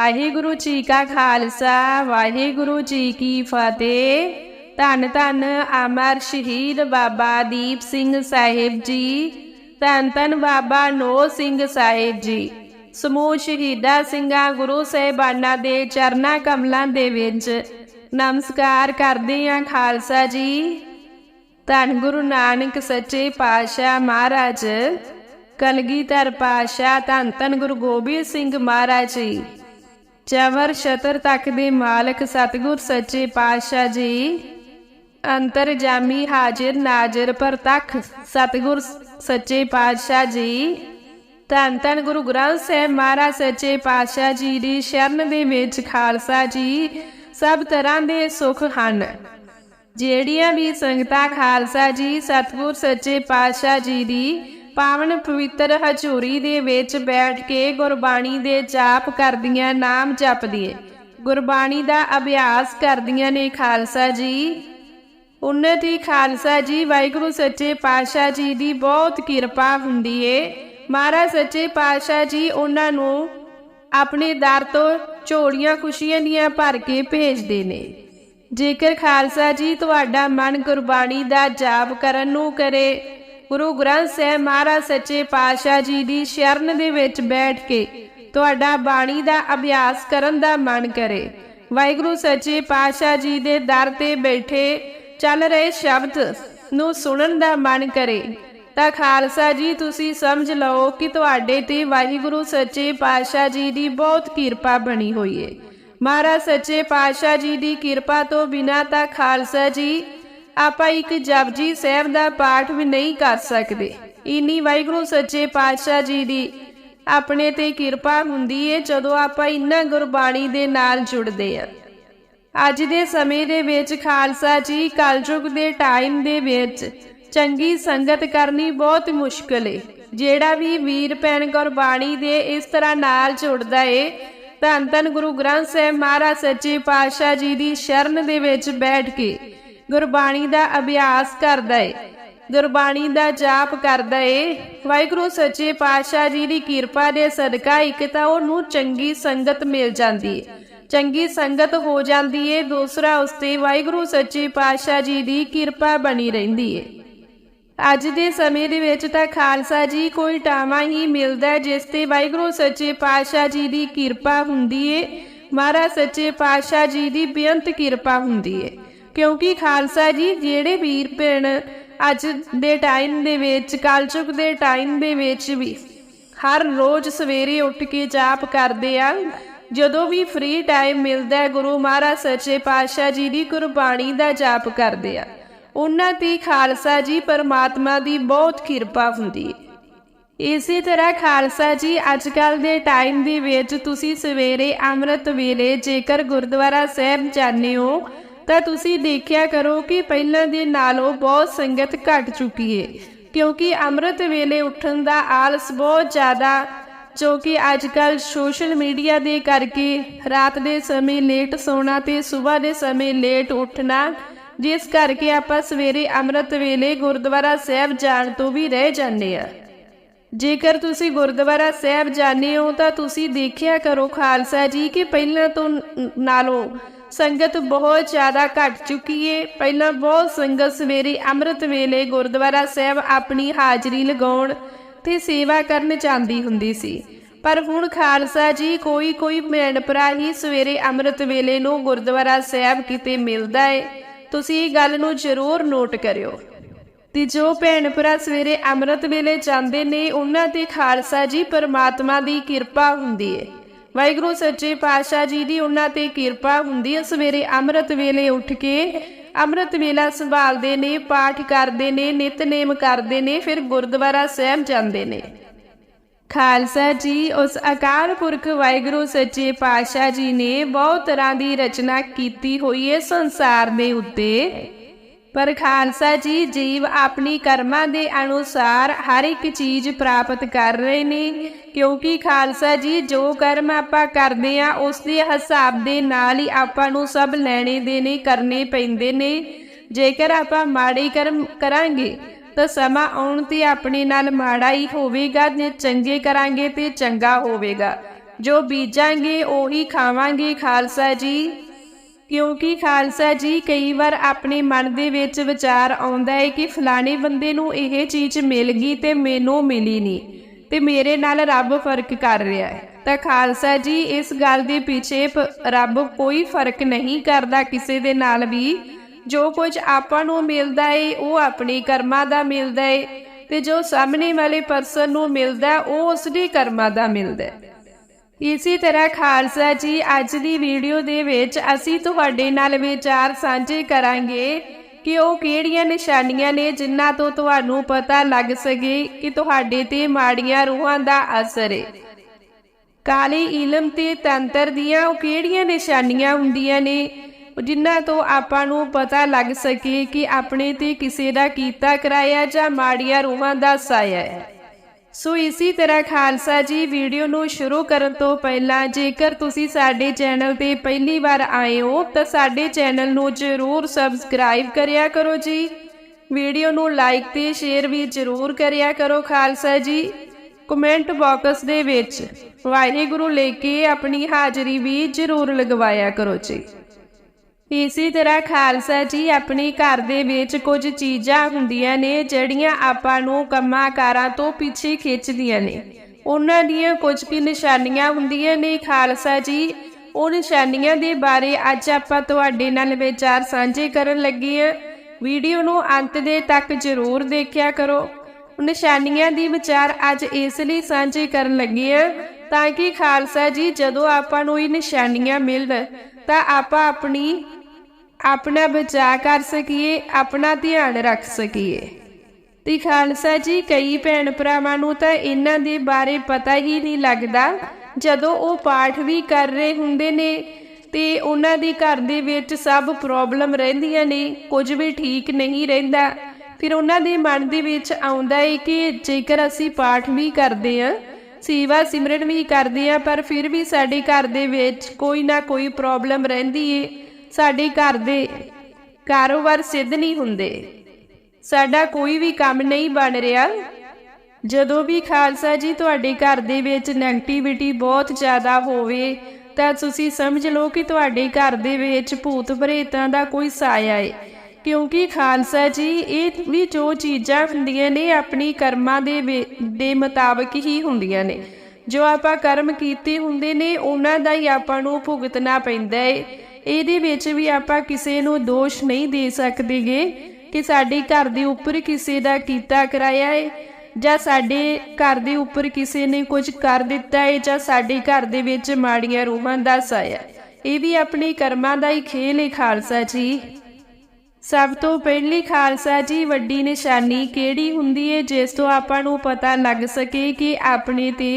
ਵਾਹਿਗੁਰੂ ਜੀ ਕਾ ਖਾਲਸਾ, ਵਾਹਿਗੁਰੂ ਜੀ ਕੀ ਫਤਿਹ। ਧੰਨ ਧੰਨ ਅਮਰ ਸ਼ਹੀਦ ਬਾਬਾ ਦੀਪ ਸਿੰਘ ਸਾਹਿਬ ਜੀ, ਧੰਨ ਧੰਨ ਬਾਬਾ ਨੋ ਸਿੰਘ ਸਾਹਿਬ ਜੀ। ਸਮੂਹ ਸ਼ਹੀਦਾਂ ਸਿੰਘਾਂ, ਗੁਰੂ ਸਾਹਿਬਾਨਾਂ ਦੇ ਚਰਨਾਂ ਕਮਲਾਂ ਦੇ ਵਿੱਚ ਨਮਸਕਾਰ ਕਰਦੇ ਹਾਂ ਖਾਲਸਾ ਜੀ। ਧੰਨ ਗੁਰੂ ਨਾਨਕ ਸੱਚੇ ਪਾਤਸ਼ਾਹ ਮਹਾਰਾਜ ਕਲਗੀਧਰ ਪਾਤਸ਼ਾਹ ਧੰਨ ਧੰਨ ਗੁਰੂ ਗੋਬਿੰਦ ਸਿੰਘ ਮਹਾਰਾਜ ਜੀ। ਚਵਰ ਸ਼ਤਰ ਤੱਕ ਦੇ ਮਾਲਕ ਸਤਿਗੁਰ ਸੱਚੇ ਪਾਤਸ਼ਾਹ ਜੀ। ਅੰਤਰ ਹਾਜ਼ਰ ਨਾਜ਼ਰ ਪ੍ਰਤੱਖ ਸਤਿਗੁਰ ਸੱਚੇ ਪਾਤਸ਼ਾਹ ਜੀ। ਧੰਨ ਧੰਨ ਗੁਰੂ ਗ੍ਰੰਥ ਸਾਹਿਬ ਮਹਾਰਾਜ ਸੱਚੇ ਪਾਤਸ਼ਾਹ ਜੀ ਦੀ ਸ਼ਰਨ ਦੇ ਵਿੱਚ ਖਾਲਸਾ ਜੀ, ਸਭ ਤਰ੍ਹਾਂ ਦੇ ਸੁੱਖ ਹਨ। ਜਿਹੜੀਆਂ ਵੀ ਸੰਗਤਾਂ ਖਾਲਸਾ ਜੀ, ਸਤਿਗੁਰ ਸੱਚੇ ਪਾਤਸ਼ਾਹ ਜੀ ਦੀ ਪਾਵਨ ਪਵਿੱਤਰ ਹਜ਼ੂਰੀ ਦੇ ਵਿੱਚ ਬੈਠ ਕੇ ਗੁਰਬਾਣੀ ਦੇ ਜਾਪ ਕਰਦੀਆਂ ਨਾਮ ਜਪਦੀਆਂ ਗੁਰਬਾਣੀ ਦਾ ਅਭਿਆਸ ਕਰਦੀਆਂ ਨੇ ਖਾਲਸਾ ਜੀ। ਉਨਤੀ ਖਾਲਸਾ ਜੀ, ਵਾਹਿਗੁਰੂ ਸੱਚੇ ਪਾਤਸ਼ਾਹ ਜੀ ਦੀ ਬਹੁਤ ਕਿਰਪਾ ਹੁੰਦੀ ਏ। ਮਹਾਰਾਜ ਸੱਚੇ ਪਾਤਸ਼ਾਹ ਜੀ ਉਹਨਾਂ ਨੂੰ ਆਪਣੇ ਦਰ ਤੋਂ ਝੋਲੀਆਂ ਖੁਸ਼ੀਆਂ ਦੀਆਂ ਭਰ ਕੇ ਭੇਜਦੇ ਨੇ। ਜੇਕਰ ਖਾਲਸਾ ਜੀ ਤੁਹਾਡਾ ਮਨ ਗੁਰਬਾਣੀ ਦਾ ਜਾਪ ਕਰਨ ਨੂੰ ਕਰੇ ਗੁਰੂ ਗ੍ਰੰਥ ਸਾਹਿਬ ਮਹਾਰਾਜ ਸੱਚੇ ਪਾਤਸ਼ਾਹ ਜੀ ਦੀ ਸ਼ਰਨ ਦੇ ਵਿੱਚ ਬੈਠ ਕੇ ਤੁਹਾਡਾ ਬਾਣੀ ਦਾ ਅਭਿਆਸ ਕਰਨ ਦਾ ਮਨ ਕਰੇ। ਵਾਹਿਗੁਰੂ ਸੱਚੇ ਪਾਤਸ਼ਾਹ ਜੀ ਦੇ ਦਰ ਤੇ ਬੈਠੇ ਚੱਲ ਰਹੇ ਸ਼ਬਦ ਨੂੰ ਸੁਣਨ ਦਾ ਮਨ ਕਰੇ। ਤਾਂ ਖਾਲਸਾ ਜੀ, ਤੁਸੀਂ ਸਮਝ ਲਓ ਕਿ ਤੁਹਾਡੇ ਤੇ ਵਾਹਿਗੁਰੂ ਸੱਚੇ ਪਾਤਸ਼ਾਹ ਜੀ ਦੀ ਬਹੁਤ ਕਿਰਪਾ ਬਣੀ ਹੋਈ ਹੈ ਮਹਾਰਾਜ ਸੱਚੇ ਪਾਤਸ਼ਾਹ ਜੀ ਦੀ ਕਿਰਪਾ ਤੋਂ ਬਿਨਾ ਤਾਂ ਖਾਲਸਾ ਜੀ ਆਪਾਂ ਇੱਕ ਜਪਜੀ ਸਾਹਿਬ ਦਾ ਪਾਠ ਵੀ ਨਹੀਂ ਕਰ ਸਕਦੇ। ਇਨੀ ਵਾਹਿਗੁਰੂ ਸੱਚੇ ਪਾਤਸ਼ਾਹ ਜੀ ਦੀ ਆਪਣੇ ਤੇ ਕਿਰਪਾ ਹੁੰਦੀ ਏ, ਜਦੋਂ ਆਪਾਂ ਇੰਨਾ ਗੁਰਬਾਣੀ ਦੇ ਨਾਲ ਜੁੜਦੇ ਆ। ਅੱਜ ਦੇ ਸਮੇਂ ਦੇ ਵਿੱਚ ਖਾਲਸਾ ਜੀ ਕਲਯੁਗ ਦੇ ਟਾਈਮ ਦੇ ਵਿੱਚ ਚੰਗੀ ਸੰਗਤ ਕਰਨੀ ਬਹੁਤ ਮੁਸ਼ਕਲ ਏ। ਜਿਹੜਾ ਵੀ ਵੀਰ ਭੈਣ ਗੁਰਬਾਣੀ ਦੇ ਇਸ ਤਰ੍ਹਾਂ ਨਾਲ ਜੁੜਦਾ ਏ, ਧੰਨ ਧੰਨ ਗੁਰੂ ਗ੍ਰੰਥ ਸਾਹਿਬ ਮਹਾਰਾਜ ਸੱਚੇ ਪਾਤਸ਼ਾਹ ਜੀ ਦੀ ਸ਼ਰਨ ਦੇ ਵਿੱਚ ਬੈਠ ਕੇ ਗੁਰਬਾਣੀ ਦਾ ਅਭਿਆਸ ਕਰਦਾ ਏ। ਗੁਰਬਾਣੀ ਦਾ ਜਾਪ ਕਰਦਾ ਏ। ਵਾਹਿਗੁਰੂ ਸੱਚੇ ਪਾਤਸ਼ਾਹ ਜੀ ਦੀ ਕਿਰਪਾ ਦੇ ਸਦਕਾ ਇੱਕ ਤਾਂ ਉਹਨੂੰ ਚੰਗੀ ਸੰਗਤ ਮਿਲ ਜਾਂਦੀ ਏ। ਚੰਗੀ ਸੰਗਤ ਹੋ ਜਾਂਦੀ ਏ, ਦੂਸਰਾ ਉਸ ਤੇ ਵਾਹਿਗੁਰੂ ਸੱਚੇ ਪਾਤਸ਼ਾਹ ਜੀ ਦੀ ਕਿਰਪਾ ਬਣੀ ਰਹਿੰਦੀ ਏ। ਅੱਜ ਦੇ ਸਮੇਂ ਦੇ ਵਿੱਚ ਤਾਂ ਖਾਲਸਾ ਜੀ ਕੋਈ ਟਾਵਾਂ ਹੀ ਮਿਲਦਾ ਜਿਸ ਤੇ ਵਾਹਿਗੁਰੂ ਸੱਚੇ ਪਾਤਸ਼ਾਹ ਜੀ ਦੀ ਕਿਰਪਾ ਹੁੰਦੀ ਏ। ਮਹਾਰਾਜ ਸੱਚੇ ਪਾਤਸ਼ਾਹ ਜੀ ਦੀ ਬੇਅੰਤ ਕਿਰਪਾ ਹੁੰਦੀ ਏ। ਕਿਉਂਕਿ ਖਾਲਸਾ ਜੀ, ਜਿਹੜੇ ਵੀਰ ਭੈਣ ਅੱਜ ਦੇ ਟਾਈਮ ਦੇ ਵਿੱਚ, ਕਲਯੁਗ ਦੇ ਟਾਈਮ ਦੇ ਵਿੱਚ ਵੀ ਹਰ ਰੋਜ਼ ਸਵੇਰੇ ਉੱਠ ਕੇ ਜਾਪ ਕਰਦੇ ਆ, ਜਦੋਂ ਵੀ ਫ੍ਰੀ ਟਾਈਮ ਮਿਲਦਾ ਹੈ, ਗੁਰੂ ਮਹਾਰਾਜ ਸੱਚੇ ਪਾਤਸ਼ਾਹ ਜੀ ਦੀ ਕੁਰਬਾਨੀ ਦਾ ਜਾਪ ਕਰਦੇ ਆ। ਉਹਨਾਂ ਤੇ ਖਾਲਸਾ ਜੀ, ਪਰਮਾਤਮਾ ਦੀ ਬਹੁਤ ਕਿਰਪਾ ਹੁੰਦੀ ਹੈ। ਇਸੇ ਤਰ੍ਹਾਂ ਖਾਲਸਾ ਜੀ ਅੱਜ ਕੱਲ ਦੇ ਟਾਈਮ ਦੇ ਵਿੱਚ ਤੁਸੀਂ ਸਵੇਰੇ ਅੰਮ੍ਰਿਤ ਵੇਲੇ ਜੇਕਰ ਗੁਰਦੁਆਰਾ ਸਾਹਿਬ ਜਾਂਦੇ ਹੋ ਤਾਂ ਤੁਸੀਂ ਦੇਖਿਆ ਕਰੋ ਕਿ ਪਹਿਲਾਂ ਦੇ ਨਾਲੋਂ ਬਹੁਤ ਸੰਗਤ ਘਟ ਚੁੱਕੀ ਹੈ ਕਿਉਂਕਿ ਅੰਮ੍ਰਿਤ ਵੇਲੇ ਉੱਠਣ ਦਾ ਆਲਸ ਬਹੁਤ ਜ਼ਿਆਦਾ, ਜੋ ਕਿ ਅੱਜ ਕੱਲ ਸੋਸ਼ਲ ਮੀਡੀਆ ਦੇ ਕਰਕੇ ਰਾਤ ਦੇ ਸਮੇਂ ਲੇਟ ਸੌਣਾ ਤੇ ਸਵੇਰ ਦੇ ਸਮੇਂ ਲੇਟ ਉੱਠਣਾ, ਜਿਸ ਕਰਕੇ ਆਪਾਂ ਸਵੇਰੇ ਅੰਮ੍ਰਿਤ ਵੇਲੇ ਗੁਰਦੁਆਰਾ ਸਾਹਿਬ ਜਾਣ ਤੋਂ ਵੀ ਰਹਿ ਜਾਂਦੇ ਆ। ਜੇਕਰ ਤੁਸੀਂ ਗੁਰਦੁਆਰਾ ਸਾਹਿਬ ਜਾਂਦੇ ਹੋ ਤਾਂ ਤੁਸੀਂ ਦੇਖਿਆ ਕਰੋ ਖਾਲਸਾ ਜੀ ਕਿ ਪਹਿਲਾਂ ਤੋਂ ਨਾਲੋਂ ਸੰਗਤ ਬਹੁਤ ਜ਼ਿਆਦਾ ਘਟ ਚੁੱਕੀ ਏ। ਪਹਿਲਾਂ ਬਹੁਤ ਸੰਗਤ ਸਵੇਰੇ ਅੰਮ੍ਰਿਤ ਵੇਲੇ ਗੁਰਦੁਆਰਾ ਸਾਹਿਬ ਆਪਣੀ ਹਾਜ਼ਰੀ ਲਗਾਉਣ ਤੇ ਸੇਵਾ ਕਰਨ ਜਾਂਦੀ ਹੁੰਦੀ ਸੀ। ਪਰ ਹੁਣ ਖਾਲਸਾ ਜੀ ਕੋਈ ਕੋਈ ਭੈਣ ਭਰਾ ਹੀ ਸਵੇਰੇ ਅੰਮ੍ਰਿਤ ਵੇਲੇ ਨੂੰ ਗੁਰਦੁਆਰਾ ਸਾਹਿਬ ਕਿਤੇ ਮਿਲਦਾ ਏ। ਤੁਸੀਂ ਇਹ ਗੱਲ ਨੂੰ ਜ਼ਰੂਰ ਨੋਟ ਕਰਿਓ। ਤੇ ਜੋ ਭੈਣ ਭਰਾ ਸਵੇਰੇ ਅੰਮ੍ਰਿਤ ਵੇਲੇ ਜਾਂਦੇ ਨੇ, ਉਹਨਾਂ ਤੇ ਖਾਲਸਾ ਜੀ ਪਰਮਾਤਮਾ ਦੀ ਕਿਰਪਾ ਹੁੰਦੀ ਏ। ਵਾਹਿਗੁਰੂ ਸੱਚੇ ਪਾਤਸ਼ਾਹ ਜੀ ਦੀ ਉਹਨਾਂ ਤੇ ਕਿਰਪਾ ਹੁੰਦੀ ਹੈ। ਸਵੇਰੇ ਅੰਮ੍ਰਿਤ ਵੇਲੇ ਉੱਠ ਕੇ ਅੰਮ੍ਰਿਤ ਵੇਲਾ ਸੰਭਾਲਦੇ ਨੇ, ਪਾਠ ਕਰਦੇ ਨੇ, ਨਿਤਨੇਮ ਕਰਦੇ ਨੇ, ਫਿਰ ਗੁਰਦੁਆਰਾ ਸਾਹਿਬ ਜਾਂਦੇ ਨੇ। ਖਾਲਸਾ ਜੀ, ਉਸ ਅਕਾਲ ਪੁਰਖ ਵਾਹਿਗੁਰੂ ਸੱਚੇ ਪਾਤਸ਼ਾਹ ਜੀ ਨੇ ਬਹੁਤ ਤਰ੍ਹਾਂ ਦੀ ਰਚਨਾ ਕੀਤੀ ਹੋਈ ਹੈ ਸੰਸਾਰ ਦੇ ਉੱਤੇ। ਪਰ ਖਾਲਸਾ ਜੀ ਜੀਵ ਆਪਣੀ ਕਰਮਾਂ ਦੇ ਅਨੁਸਾਰ ਹਰ ਇੱਕ ਚੀਜ਼ ਪ੍ਰਾਪਤ ਕਰ ਰਹੇ ਨੇ, ਕਿਉਂਕਿ ਖਾਲਸਾ ਜੀ ਜੋ ਕਰਮ ਆਪਾਂ ਕਰਦੇ ਆ ਉਸ ਦੇ ਹਿਸਾਬ ਦੇ ਨਾਲ ਹੀ ਆਪਾਂ ਨੂੰ ਸਭ ਲੈਣੇ ਦੇ ਨੇ ਕਰਨੇ ਪੈਂਦੇ ਨੇ। ਜੇਕਰ ਆਪਾਂ ਮਾੜੇ ਕਰਮ ਕਰਾਂਗੇ, ਤਾਂ ਸਮਾਂ ਆਉਣ ਤੇ ਆਪਣੇ ਨਾਲ ਮਾੜਾ ਹੀ ਹੋਵੇਗਾ ਜੇ ਚੰਗੇ ਕਰਾਂਗੇ ਤੇ ਚੰਗਾ ਹੋਵੇਗਾ। ਜੋ ਬੀਜਾਂਗੇ, ਉਹੀ ਖਾਵਾਂਗੇ ਖਾਲਸਾ ਜੀ। ਕਿਉਂਕਿ ਖਾਲਸਾ ਜੀ ਕਈ ਵਾਰ ਆਪਣੇ ਮਨ ਦੇ ਵਿੱਚ ਵਿਚਾਰ ਆਉਂਦਾ ਹੈ ਕਿ ਫਲਾਣੇ ਬੰਦੇ ਨੂੰ ਇਹ ਚੀਜ਼ ਮਿਲ ਗਈ ਤੇ ਮੈਨੂੰ ਮਿਲੀ ਨਹੀਂ ਤੇ ਮੇਰੇ ਨਾਲ ਰੱਬ ਫ਼ਰਕ ਕਰ ਰਿਹਾ ਹੈ ਤਾਂ ਖਾਲਸਾ ਜੀ, ਇਸ ਗੱਲ ਦੇ ਪਿੱਛੇ ਪ- ਰੱਬ ਕੋਈ ਫ਼ਰਕ ਨਹੀਂ ਕਰਦਾ ਕਿਸੇ ਦੇ ਨਾਲ ਵੀ। ਜੋ ਕੁਝ ਆਪਾਂ ਨੂੰ ਮਿਲਦਾ ਏ, ਉਹ ਆਪਣੇ ਕਰਮਾਂ ਦਾ ਮਿਲਦਾ ਏ ਤੇ ਜੋ ਸਾਹਮਣੇ ਵਾਲੇ ਪਰਸਨ ਨੂੰ ਮਿਲਦਾ, ਉਹ ਉਸ ਦੇ ਕਰਮਾਂ ਦਾ ਮਿਲਦਾ ਹੈ ਇਸੇ ਤਰ੍ਹਾਂ ਖਾਲਸਾ ਜੀ, ਅੱਜ ਦੀ ਵੀਡੀਓ ਦੇ ਵਿੱਚ ਅਸੀਂ ਤੁਹਾਡੇ ਨਾਲ ਵਿਚਾਰ ਸਾਂਝੇ ਕਰਾਂਗੇ ਕਿ ਉਹ ਕਿਹੜੀਆਂ ਨਿਸ਼ਾਨੀਆਂ ਨੇ ਜਿਨ੍ਹਾਂ ਤੋਂ ਤੁਹਾਨੂੰ ਪਤਾ ਲੱਗ ਸਕੇ ਕਿ ਤੁਹਾਡੇ ਤੇ ਮਾੜੀਆਂ ਰੂਹਾਂ ਦਾ ਅਸਰ ਹੈ ਕਾਲੇ ਇਲਮ ਤੇ ਤੰਤਰ ਦੀਆਂ ਉਹ ਕਿਹੜੀਆਂ ਨਿਸ਼ਾਨੀਆਂ ਹੁੰਦੀਆਂ ਨੇ, ਜਿਨ੍ਹਾਂ ਤੋਂ ਆਪਾਂ ਨੂੰ ਪਤਾ ਲੱਗ ਸਕੇ ਕਿ ਆਪਣੇ ਤੇ ਕਿਸੇ ਦਾ ਕੀਤਾ ਕਰਾਇਆ ਜਾਂ ਮਾੜੀਆਂ ਰੂਹਾਂ ਦਾ ਸਾਇਆ ਹੈ। ਸੋ ਇਸੇ ਤਰ੍ਹਾਂ ਖਾਲਸਾ ਜੀ ਵੀਡੀਓ ਨੂੰ ਸ਼ੁਰੂ ਕਰਨ ਤੋਂ ਪਹਿਲਾਂ ਜੇਕਰ ਤੁਸੀਂ ਸਾਡੇ ਚੈਨਲ ਤੇ ਪਹਿਲੀ ਵਾਰ ਆਏ ਹੋ, ਤਾਂ ਸਾਡੇ ਚੈਨਲ ਨੂੰ ਜ਼ਰੂਰ ਸਬਸਕ੍ਰਾਈਬ ਕਰਿਆ ਕਰੋ ਜੀ। ਵੀਡੀਓ ਨੂੰ ਲਾਈਕ ਤੇ ਸ਼ੇਅਰ ਵੀ ਜ਼ਰੂਰ ਕਰਿਆ ਕਰੋ ਖਾਲਸਾ ਜੀ। ਕਮੈਂਟ ਬਾਕਸ ਦੇ ਵਿੱਚ ਵਾਹਿਗੁਰੂ ਲੈ ਕੇ ਆਪਣੀ ਹਾਜ਼ਰੀ ਵੀ ਜ਼ਰੂਰ ਲਗਵਾਇਆ ਕਰੋ ਜੀ। ਇਸੇ ਤਰ੍ਹਾਂ ਖਾਲਸਾ ਜੀ ਆਪਣੇ ਘਰ ਦੇ ਵਿੱਚ ਕੁਝ ਚੀਜ਼ਾਂ ਹੁੰਦੀਆਂ ਨੇ, ਜਿਹੜੀਆਂ ਆਪਾਂ ਨੂੰ ਕੰਮਾਂ ਕਾਰਾਂ ਤੋਂ ਪਿੱਛੇ ਖਿੱਚਦੀਆਂ ਨੇ। ਉਹਨਾਂ ਦੀਆਂ ਕੁਝ ਕੁ ਨਿਸ਼ਾਨੀਆਂ ਹੁੰਦੀਆਂ ਨੇ ਖਾਲਸਾ ਜੀ। ਉਹ ਨਿਸ਼ਾਨੀਆਂ ਦੇ ਬਾਰੇ ਅੱਜ ਆਪਾਂ ਤੁਹਾਡੇ ਨਾਲ ਵਿਚਾਰ ਸਾਂਝੇ ਕਰਨ ਲੱਗੇ ਹਾਂ। ਵੀਡੀਓ ਨੂੰ ਅੰਤ ਦੇ ਤੱਕ ਜ਼ਰੂਰ ਦੇਖਿਆ ਕਰੋ। ਨਿਸ਼ਾਨੀਆਂ ਦੀ ਵਿਚਾਰ ਅੱਜ ਇਸ ਲਈ ਸਾਂਝੇ ਕਰਨ ਲੱਗੇ ਹਾਂ ਤਾਂ ਕਿ ਖਾਲਸਾ ਜੀ ਜਦੋਂ ਆਪਾਂ ਨੂੰ ਇਹ ਨਿਸ਼ਾਨੀਆਂ ਮਿਲਣ, ਤਾਂ ਆਪਾਂ ਆਪਣੀ ਆਪਣਾ ਬਚਾਅ ਕਰ ਸਕੀਏ, ਆਪਣਾ ਧਿਆਨ ਰੱਖ ਸਕੀਏ। ਤੇ ਖਾਲਸਾ ਜੀ, ਕਈ ਭੈਣ ਭਰਾਵਾਂ ਨੂੰ ਤਾਂ ਇਹਨਾਂ ਦੇ ਬਾਰੇ ਪਤਾ ਹੀ ਨਹੀਂ ਲੱਗਦਾ। ਜਦੋਂ ਉਹ ਪਾਠ ਵੀ ਕਰ ਰਹੇ ਹੁੰਦੇ ਨੇ, ਤੇ ਉਹਨਾਂ ਦੇ ਘਰ ਦੇ ਵਿੱਚ ਸਭ ਪ੍ਰੋਬਲਮ ਰਹਿੰਦੀਆਂ ਨੇ, ਕੁਝ ਵੀ ਠੀਕ ਨਹੀਂ ਰਹਿੰਦਾ। ਫਿਰ ਉਹਨਾਂ ਦੇ ਮਨ ਦੇ ਵਿੱਚ ਆਉਂਦਾ ਹੈ ਕਿ ਜੇਕਰ ਅਸੀਂ ਪਾਠ ਵੀ ਕਰਦੇ ਹਾਂ, ਸੇਵਾ ਸਿਮਰਨ ਵੀ ਕਰਦੇ ਆ ਪਰ ਫਿਰ ਵੀ ਸਾਡੇ ਘਰ ਦੇ ਵਿੱਚ ਕੋਈ ਨਾ ਕੋਈ ਪ੍ਰੋਬਲਮ ਰਹਿੰਦੀ ਏ। ਸਾਡੇ ਘਰ ਦੇ ਕਾਰੋਬਾਰ ਸਿੱਧ ਨਹੀਂ ਹੁੰਦੇ। ਸਾਡਾ ਕੋਈ ਵੀ ਕੰਮ ਨਹੀਂ ਬਣ ਰਿਹਾ। ਜਦੋਂ ਵੀ ਖਾਲਸਾ ਜੀ ਤੁਹਾਡੇ ਘਰ ਦੇ ਵਿੱਚ ਨੈਗੇਟਿਵਿਟੀ ਬਹੁਤ ਜ਼ਿਆਦਾ ਹੋਵੇ, ਤਾਂ ਤੁਸੀਂ ਸਮਝ ਲਓ ਕਿ ਤੁਹਾਡੇ ਘਰ ਦੇ ਵਿੱਚ ਭੂਤ ਪ੍ਰੇਤਾਂ ਦਾ ਕੋਈ ਸਾਇਆ ਹੈ ਕਿਉਂਕਿ ਖਾਲਸਾ ਜੀ, ਇਹ ਵੀ ਜੋ ਚੀਜ਼ਾਂ ਹੁੰਦੀਆਂ ਨੇ, ਆਪਣੀ ਕਰਮਾਂ ਦੇ ਵੇ- ਦੇ ਮੁਤਾਬਕ ਹੀ ਹੁੰਦੀਆਂ ਨੇ। ਜੋ ਆਪਾਂ ਕਰਮ ਕੀਤੇ ਹੁੰਦੇ ਨੇ, ਉਹਨਾਂ ਦਾ ਹੀ ਆਪਾਂ ਨੂੰ ਭੁਗਤਣਾ ਪੈਂਦਾ ਹੈ ਇਹਦੇ ਵਿੱਚ ਵੀ ਆਪਾਂ ਕਿਸੇ ਨੂੰ ਦੋਸ਼ ਨਹੀਂ ਦੇ ਸਕਦੇਗੇ ਕਿ ਸਾਡੇ ਘਰ ਦੇ ਉੱਪਰ ਕਿਸੇ ਦਾ ਕੀਤਾ ਕਰਾਇਆ ਹੈ ਜਾਂ ਸਾਡੇ ਘਰ ਦੇ ਉੱਪਰ ਕਿਸੇ ਨੇ ਕੁਝ ਕਰ ਦਿੱਤਾ ਹੈ ਜਾਂ ਸਾਡੇ ਘਰ ਦੇ ਵਿੱਚ ਮਾੜੀਆਂ ਰੂਹਾਂ ਦਾ ਸਾਇਆ। ਇਹ ਵੀ ਆਪਣੇ ਕਰਮਾਂ ਦਾ ਹੀ ਖੇਲ ਹੈ ਖਾਲਸਾ ਜੀ। ਸਭ ਤੋਂ ਪਹਿਲੀ ਖਾਲਸਾ ਜੀ ਵੱਡੀ ਨਿਸ਼ਾਨੀ ਕਿਹੜੀ ਹੁੰਦੀ ਹੈ ਜਿਸ ਤੋਂ ਆਪਾਂ ਨੂੰ ਪਤਾ ਲੱਗ ਸਕੇ ਕਿ ਆਪਣੇ ਤੇ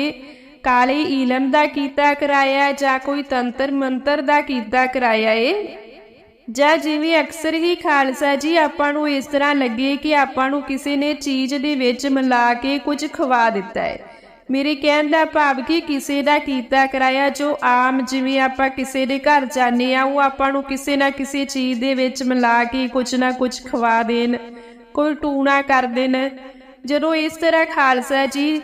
ਕਾਲੇ ਇਲਮ ਦਾ ਕੀਤਾ ਕਰਾਇਆ, ਜਾਂ ਕੋਈ ਤੰਤਰ ਮੰਤਰ ਦਾ ਕੀਤਾ ਕਰਾਇਆ ਏ? ਜਾਂ ਜਿਵੇਂ ਅਕਸਰ ਹੀ ਖਾਲਸਾ ਜੀ ਆਪਾਂ ਨੂੰ ਇਸ ਤਰ੍ਹਾਂ ਲੱਗੇ ਕਿ ਆਪਾਂ ਨੂੰ ਕਿਸੇ ਨੇ ਚੀਜ਼ ਦੇ ਵਿੱਚ ਮਿਲਾ ਕੇ ਕੁਝ ਖਵਾ ਦਿੱਤਾ ਹੈ ਮੇਰੇ ਕਹਿਣ ਦਾ ਭਾਵ ਕਿ ਕਿਸੇ ਦਾ ਕੀਤਾ ਕਰਾਇਆ, ਜੋ ਆਮ ਜਿਵੇਂ ਆਪਾਂ ਕਿਸੇ ਦੇ ਘਰ ਜਾਂਦੇ ਆ ਉਹ ਆਪਾਂ ਨੂੰ ਕਿਸੇ ਨਾ ਕਿਸੇ ਚੀਜ਼ ਦੇ ਵਿੱਚ ਮਿਲਾ ਕੇ ਕੁਝ ਨਾ ਕੁਝ ਖਵਾ ਦੇਣ, ਕੋਈ ਟੂਣਾ ਕਰ ਦੇਣ। ਜਦੋਂ ਇਸ ਤਰ੍ਹਾਂ ਖਾਲਸਾ ਜੀ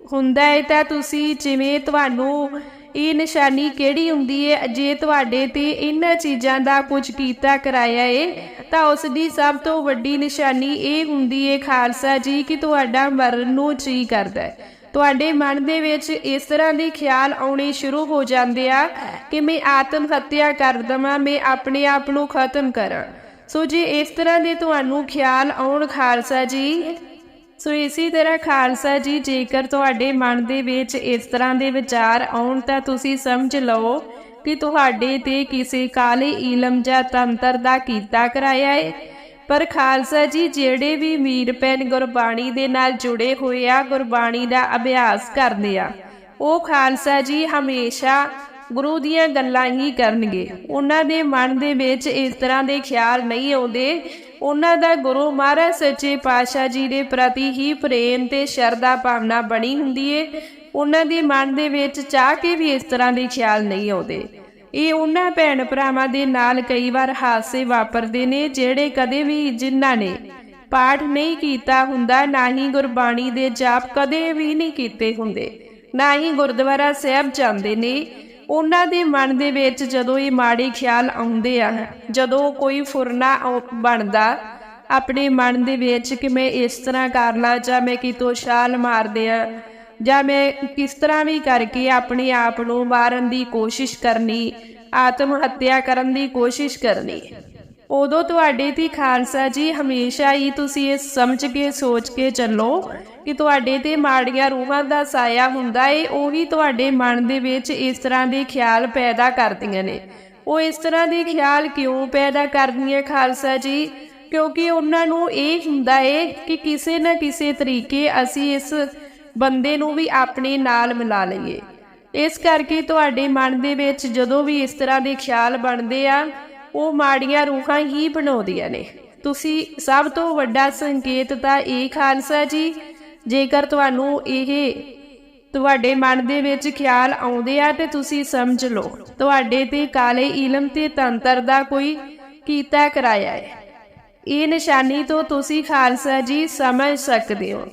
ਹੁੰਦਾ ਹੈ ਤਾਂ ਤੁਸੀਂ ਜਿਵੇਂ ਤੁਹਾਨੂੰ ਇਹ ਨਿਸ਼ਾਨੀ ਕਿਹੜੀ ਹੁੰਦੀ ਹੈ? ਜੇ ਤੁਹਾਡੇ ਤੇ ਇਹਨਾਂ ਚੀਜ਼ਾਂ ਦਾ ਕੁਝ ਕੀਤਾ ਕਰਾਇਆ ਏ, ਤਾਂ ਉਸ ਦੀ ਸਭ ਤੋਂ ਵੱਡੀ ਨਿਸ਼ਾਨੀ ਇਹ ਹੁੰਦੀ ਹੈ ਖਾਲਸਾ ਜੀ ਕਿ ਤੁਹਾਡਾ ਮਰਨ ਨੂੰ ਜੀ ਕਰਦਾ ਹੈ। ਤੁਹਾਡੇ ਮਨ ਦੇ ਵਿੱਚ ਇਸ ਤਰ੍ਹਾਂ ਦੇ ਖਿਆਲ ਆਉਣੇ ਸ਼ੁਰੂ ਹੋ ਜਾਂਦੇ ਆ ਕਿ ਮੈਂ ਆਤਮ ਹੱਤਿਆ ਕਰ ਦਵਾਂ, ਮੈਂ ਆਪਣੇ ਆਪ ਨੂੰ ਖਤਮ ਕਰਾਂ। ਸੋ ਜੇ ਇਸ ਤਰ੍ਹਾਂ ਦੇ ਤੁਹਾਨੂੰ ਖਿਆਲ ਆਉਣ ਖਾਲਸਾ ਜੀ ਸੋ ਇਸੇ ਤਰ੍ਹਾਂ ਖਾਲਸਾ ਜੀ, ਜੇਕਰ ਤੁਹਾਡੇ ਮਨ ਦੇ ਵਿੱਚ ਇਸ ਤਰ੍ਹਾਂ ਦੇ ਵਿਚਾਰ ਆਉਣ ਤਾਂ ਤੁਸੀਂ ਸਮਝ ਲਓ ਕਿ ਤੁਹਾਡੇ ਤੇ ਕਿਸੇ ਕਾਲੇ ਇਲਮ ਜਾਂ ਤੰਤਰ ਦਾ ਕੀਤਾ ਕਰਾਇਆ ਹੈ ਪਰ ਖਾਲਸਾ ਜੀ, ਜਿਹੜੇ ਵੀ ਮੀਰ ਪੈਨ ਗੁਰਬਾਣੀ ਦੇ ਨਾਲ ਜੁੜੇ ਹੋਏ ਆ, ਗੁਰਬਾਣੀ ਦਾ ਅਭਿਆਸ ਕਰਦੇ ਆ, ਉਹ ਖਾਲਸਾ ਜੀ ਹਮੇਸ਼ਾ ਗੁਰੂ ਦੀਆਂ ਗੱਲਾਂ ਹੀ ਕਰਨਗੇ। ਉਹਨਾਂ ਦੇ ਮਨ ਦੇ ਵਿੱਚ ਇਸ ਤਰ੍ਹਾਂ ਦੇ ਖਿਆਲ ਨਹੀਂ ਆਉਂਦੇ ਉਹਨਾਂ ਦਾ ਗੁਰੂ ਮਹਾਰਾਜ ਸੱਚੇ ਪਾਤਸ਼ਾਹ ਜੀ ਦੇ ਪ੍ਰਤੀ ਹੀ ਪ੍ਰੇਮ ਤੇ ਸ਼ਰਧਾ ਭਾਵਨਾ ਬਣੀ ਹੁੰਦੀ ਏ। ਉਹਨਾਂ ਦੇ ਮਨ ਦੇ ਵਿੱਚ ਚਾਹ ਕੇ ਵੀ ਇਸ ਤਰ੍ਹਾਂ ਦੇ ਖਿਆਲ ਨਹੀਂ ਆਉਂਦੇ। ਇਹ ਉਹਨਾਂ ਭੈਣ ਭਰਾਵਾਂ ਦੇ ਨਾਲ ਕਈ ਵਾਰ ਹਾਦਸੇ ਵਾਪਰਦੇ ਨੇ, ਜਿਹੜੇ ਕਦੇ ਵੀ ਜਿਨ੍ਹਾਂ ਨੇ ਪਾਠ ਨਹੀਂ ਕੀਤਾ ਹੁੰਦਾ, ਨਾ ਹੀ ਗੁਰਬਾਣੀ ਦੇ ਜਾਪ ਕਦੇ ਵੀ ਨਹੀਂ ਕੀਤੇ ਹੁੰਦੇ। ਨਾ ਹੀ ਗੁਰਦੁਆਰਾ ਸਾਹਿਬ ਜਾਂਦੇ ਨੇ। ਉਹਨਾਂ ਦੇ ਮਨ ਦੇ ਵਿੱਚ ਜਦੋਂ ਇਹ ਮਾੜੇ ਖਿਆਲ ਆਉਂਦੇ ਆ, ਜਦੋਂ ਕੋਈ ਫੁਰਨਾ ਆਉ- ਬਣਦਾ, ਆਪਣੇ ਮਨ ਦੇ ਵਿੱਚ ਕਿ ਮੈਂ ਇਸ ਤਰ੍ਹਾਂ ਕਰ ਲਾਂ, ਜਾਂ ਮੈਂ ਕਿਤੋਂ ਛਾਲ ਮਾਰਦੇ ਦਿਆਂ, ਜਾਂ ਮੈਂ ਕਿਸ ਤਰ੍ਹਾਂ ਵੀ ਕਰਕੇ ਆਪਣੇ ਆਪ ਨੂੰ ਮਾਰਨ ਦੀ ਕੋਸ਼ਿਸ਼ ਕਰਨੀ ਆਤਮ ਹੱਤਿਆ ਕਰਨ ਦੀ ਕੋਸ਼ਿਸ਼ ਕਰਨੀ। ਉਦੋਂ ਤੁਹਾਡੇ ਤੇ ਖਾਲਸਾ ਜੀ ਹਮੇਸ਼ਾ ਹੀ ਤੁਸੀਂ ਇਹ ਸਮਝ ਕੇ, ਸੋਚ ਕੇ ਚੱਲੋ ਕਿ ਤੁਹਾਡੇ ਤੇ ਮਾੜੀਆਂ ਰੂਹਾਂ ਦਾ ਸਾਇਆ ਹੁੰਦਾ ਏ, ਉਹ ਵੀ ਤੁਹਾਡੇ ਮਨ ਦੇ ਵਿੱਚ ਇਸ ਤਰ੍ਹਾਂ ਦੇ ਖਿਆਲ ਪੈਦਾ ਕਰਦੀਆਂ ਨੇ। ਉਹ ਇਸ ਤਰ੍ਹਾਂ ਦੇ ਖਿਆਲ ਕਿਉਂ ਪੈਦਾ ਕਰਦੀਆਂ ਖਾਲਸਾ ਜੀ? ਕਿਉਂਕਿ ਉਹਨਾਂ ਨੂੰ ਇਹ ਹੁੰਦਾ ਏ ਕਿ ਕਿਸੇ ਨਾ ਕਿਸੇ ਤਰੀਕੇ ਅਸੀਂ ਇਸ ਬੰਦੇ ਨੂੰ ਵੀ ਆਪਣੇ ਨਾਲ ਮਿਲਾ ਲਈਏ। ਇਸ ਕਰਕੇ ਤੁਹਾਡੇ ਮਨ ਦੇ ਵਿੱਚ ਜਦੋਂ ਵੀ ਇਸ ਤਰ੍ਹਾਂ ਦੇ ਖਿਆਲ ਬਣਦੇ ਆ ਉਹ ਮਾੜੀਆਂ ਰੂਹਾਂ ਹੀ ਬਣਾਉਂਦੀਆਂ ਨੇ। ਤੁਸੀਂ ਸਭ ਤੋਂ ਵੱਡਾ ਸੰਕੇਤ ਤਾਂ ਇਹ, ਖਾਲਸਾ ਜੀ, ਜੇਕਰ ਤੁਹਾਨੂੰ ਇਹ ਤੁਹਾਡੇ ਮਨ ਦੇ ਵਿੱਚ ਖਿਆਲ ਆਉਂਦੇ ਆ ਤੇ ਤੁਸੀਂ ਸਮਝ ਲਓ, ਤੁਹਾਡੇ ਤੇ ਕਾਲੇ ਇਲਮ ਤੇ ਤੰਤਰ ਦਾ ਕੋਈ ਕੀਤਾ ਕਰਾਇਆ ਹੈ। ਇਹ ਨਿਸ਼ਾਨੀ ਤੋਂ ਤੁਸੀਂ, ਖਾਲਸਾ ਜੀ, ਸਮਝ ਸਕਦੇ ਹੋ।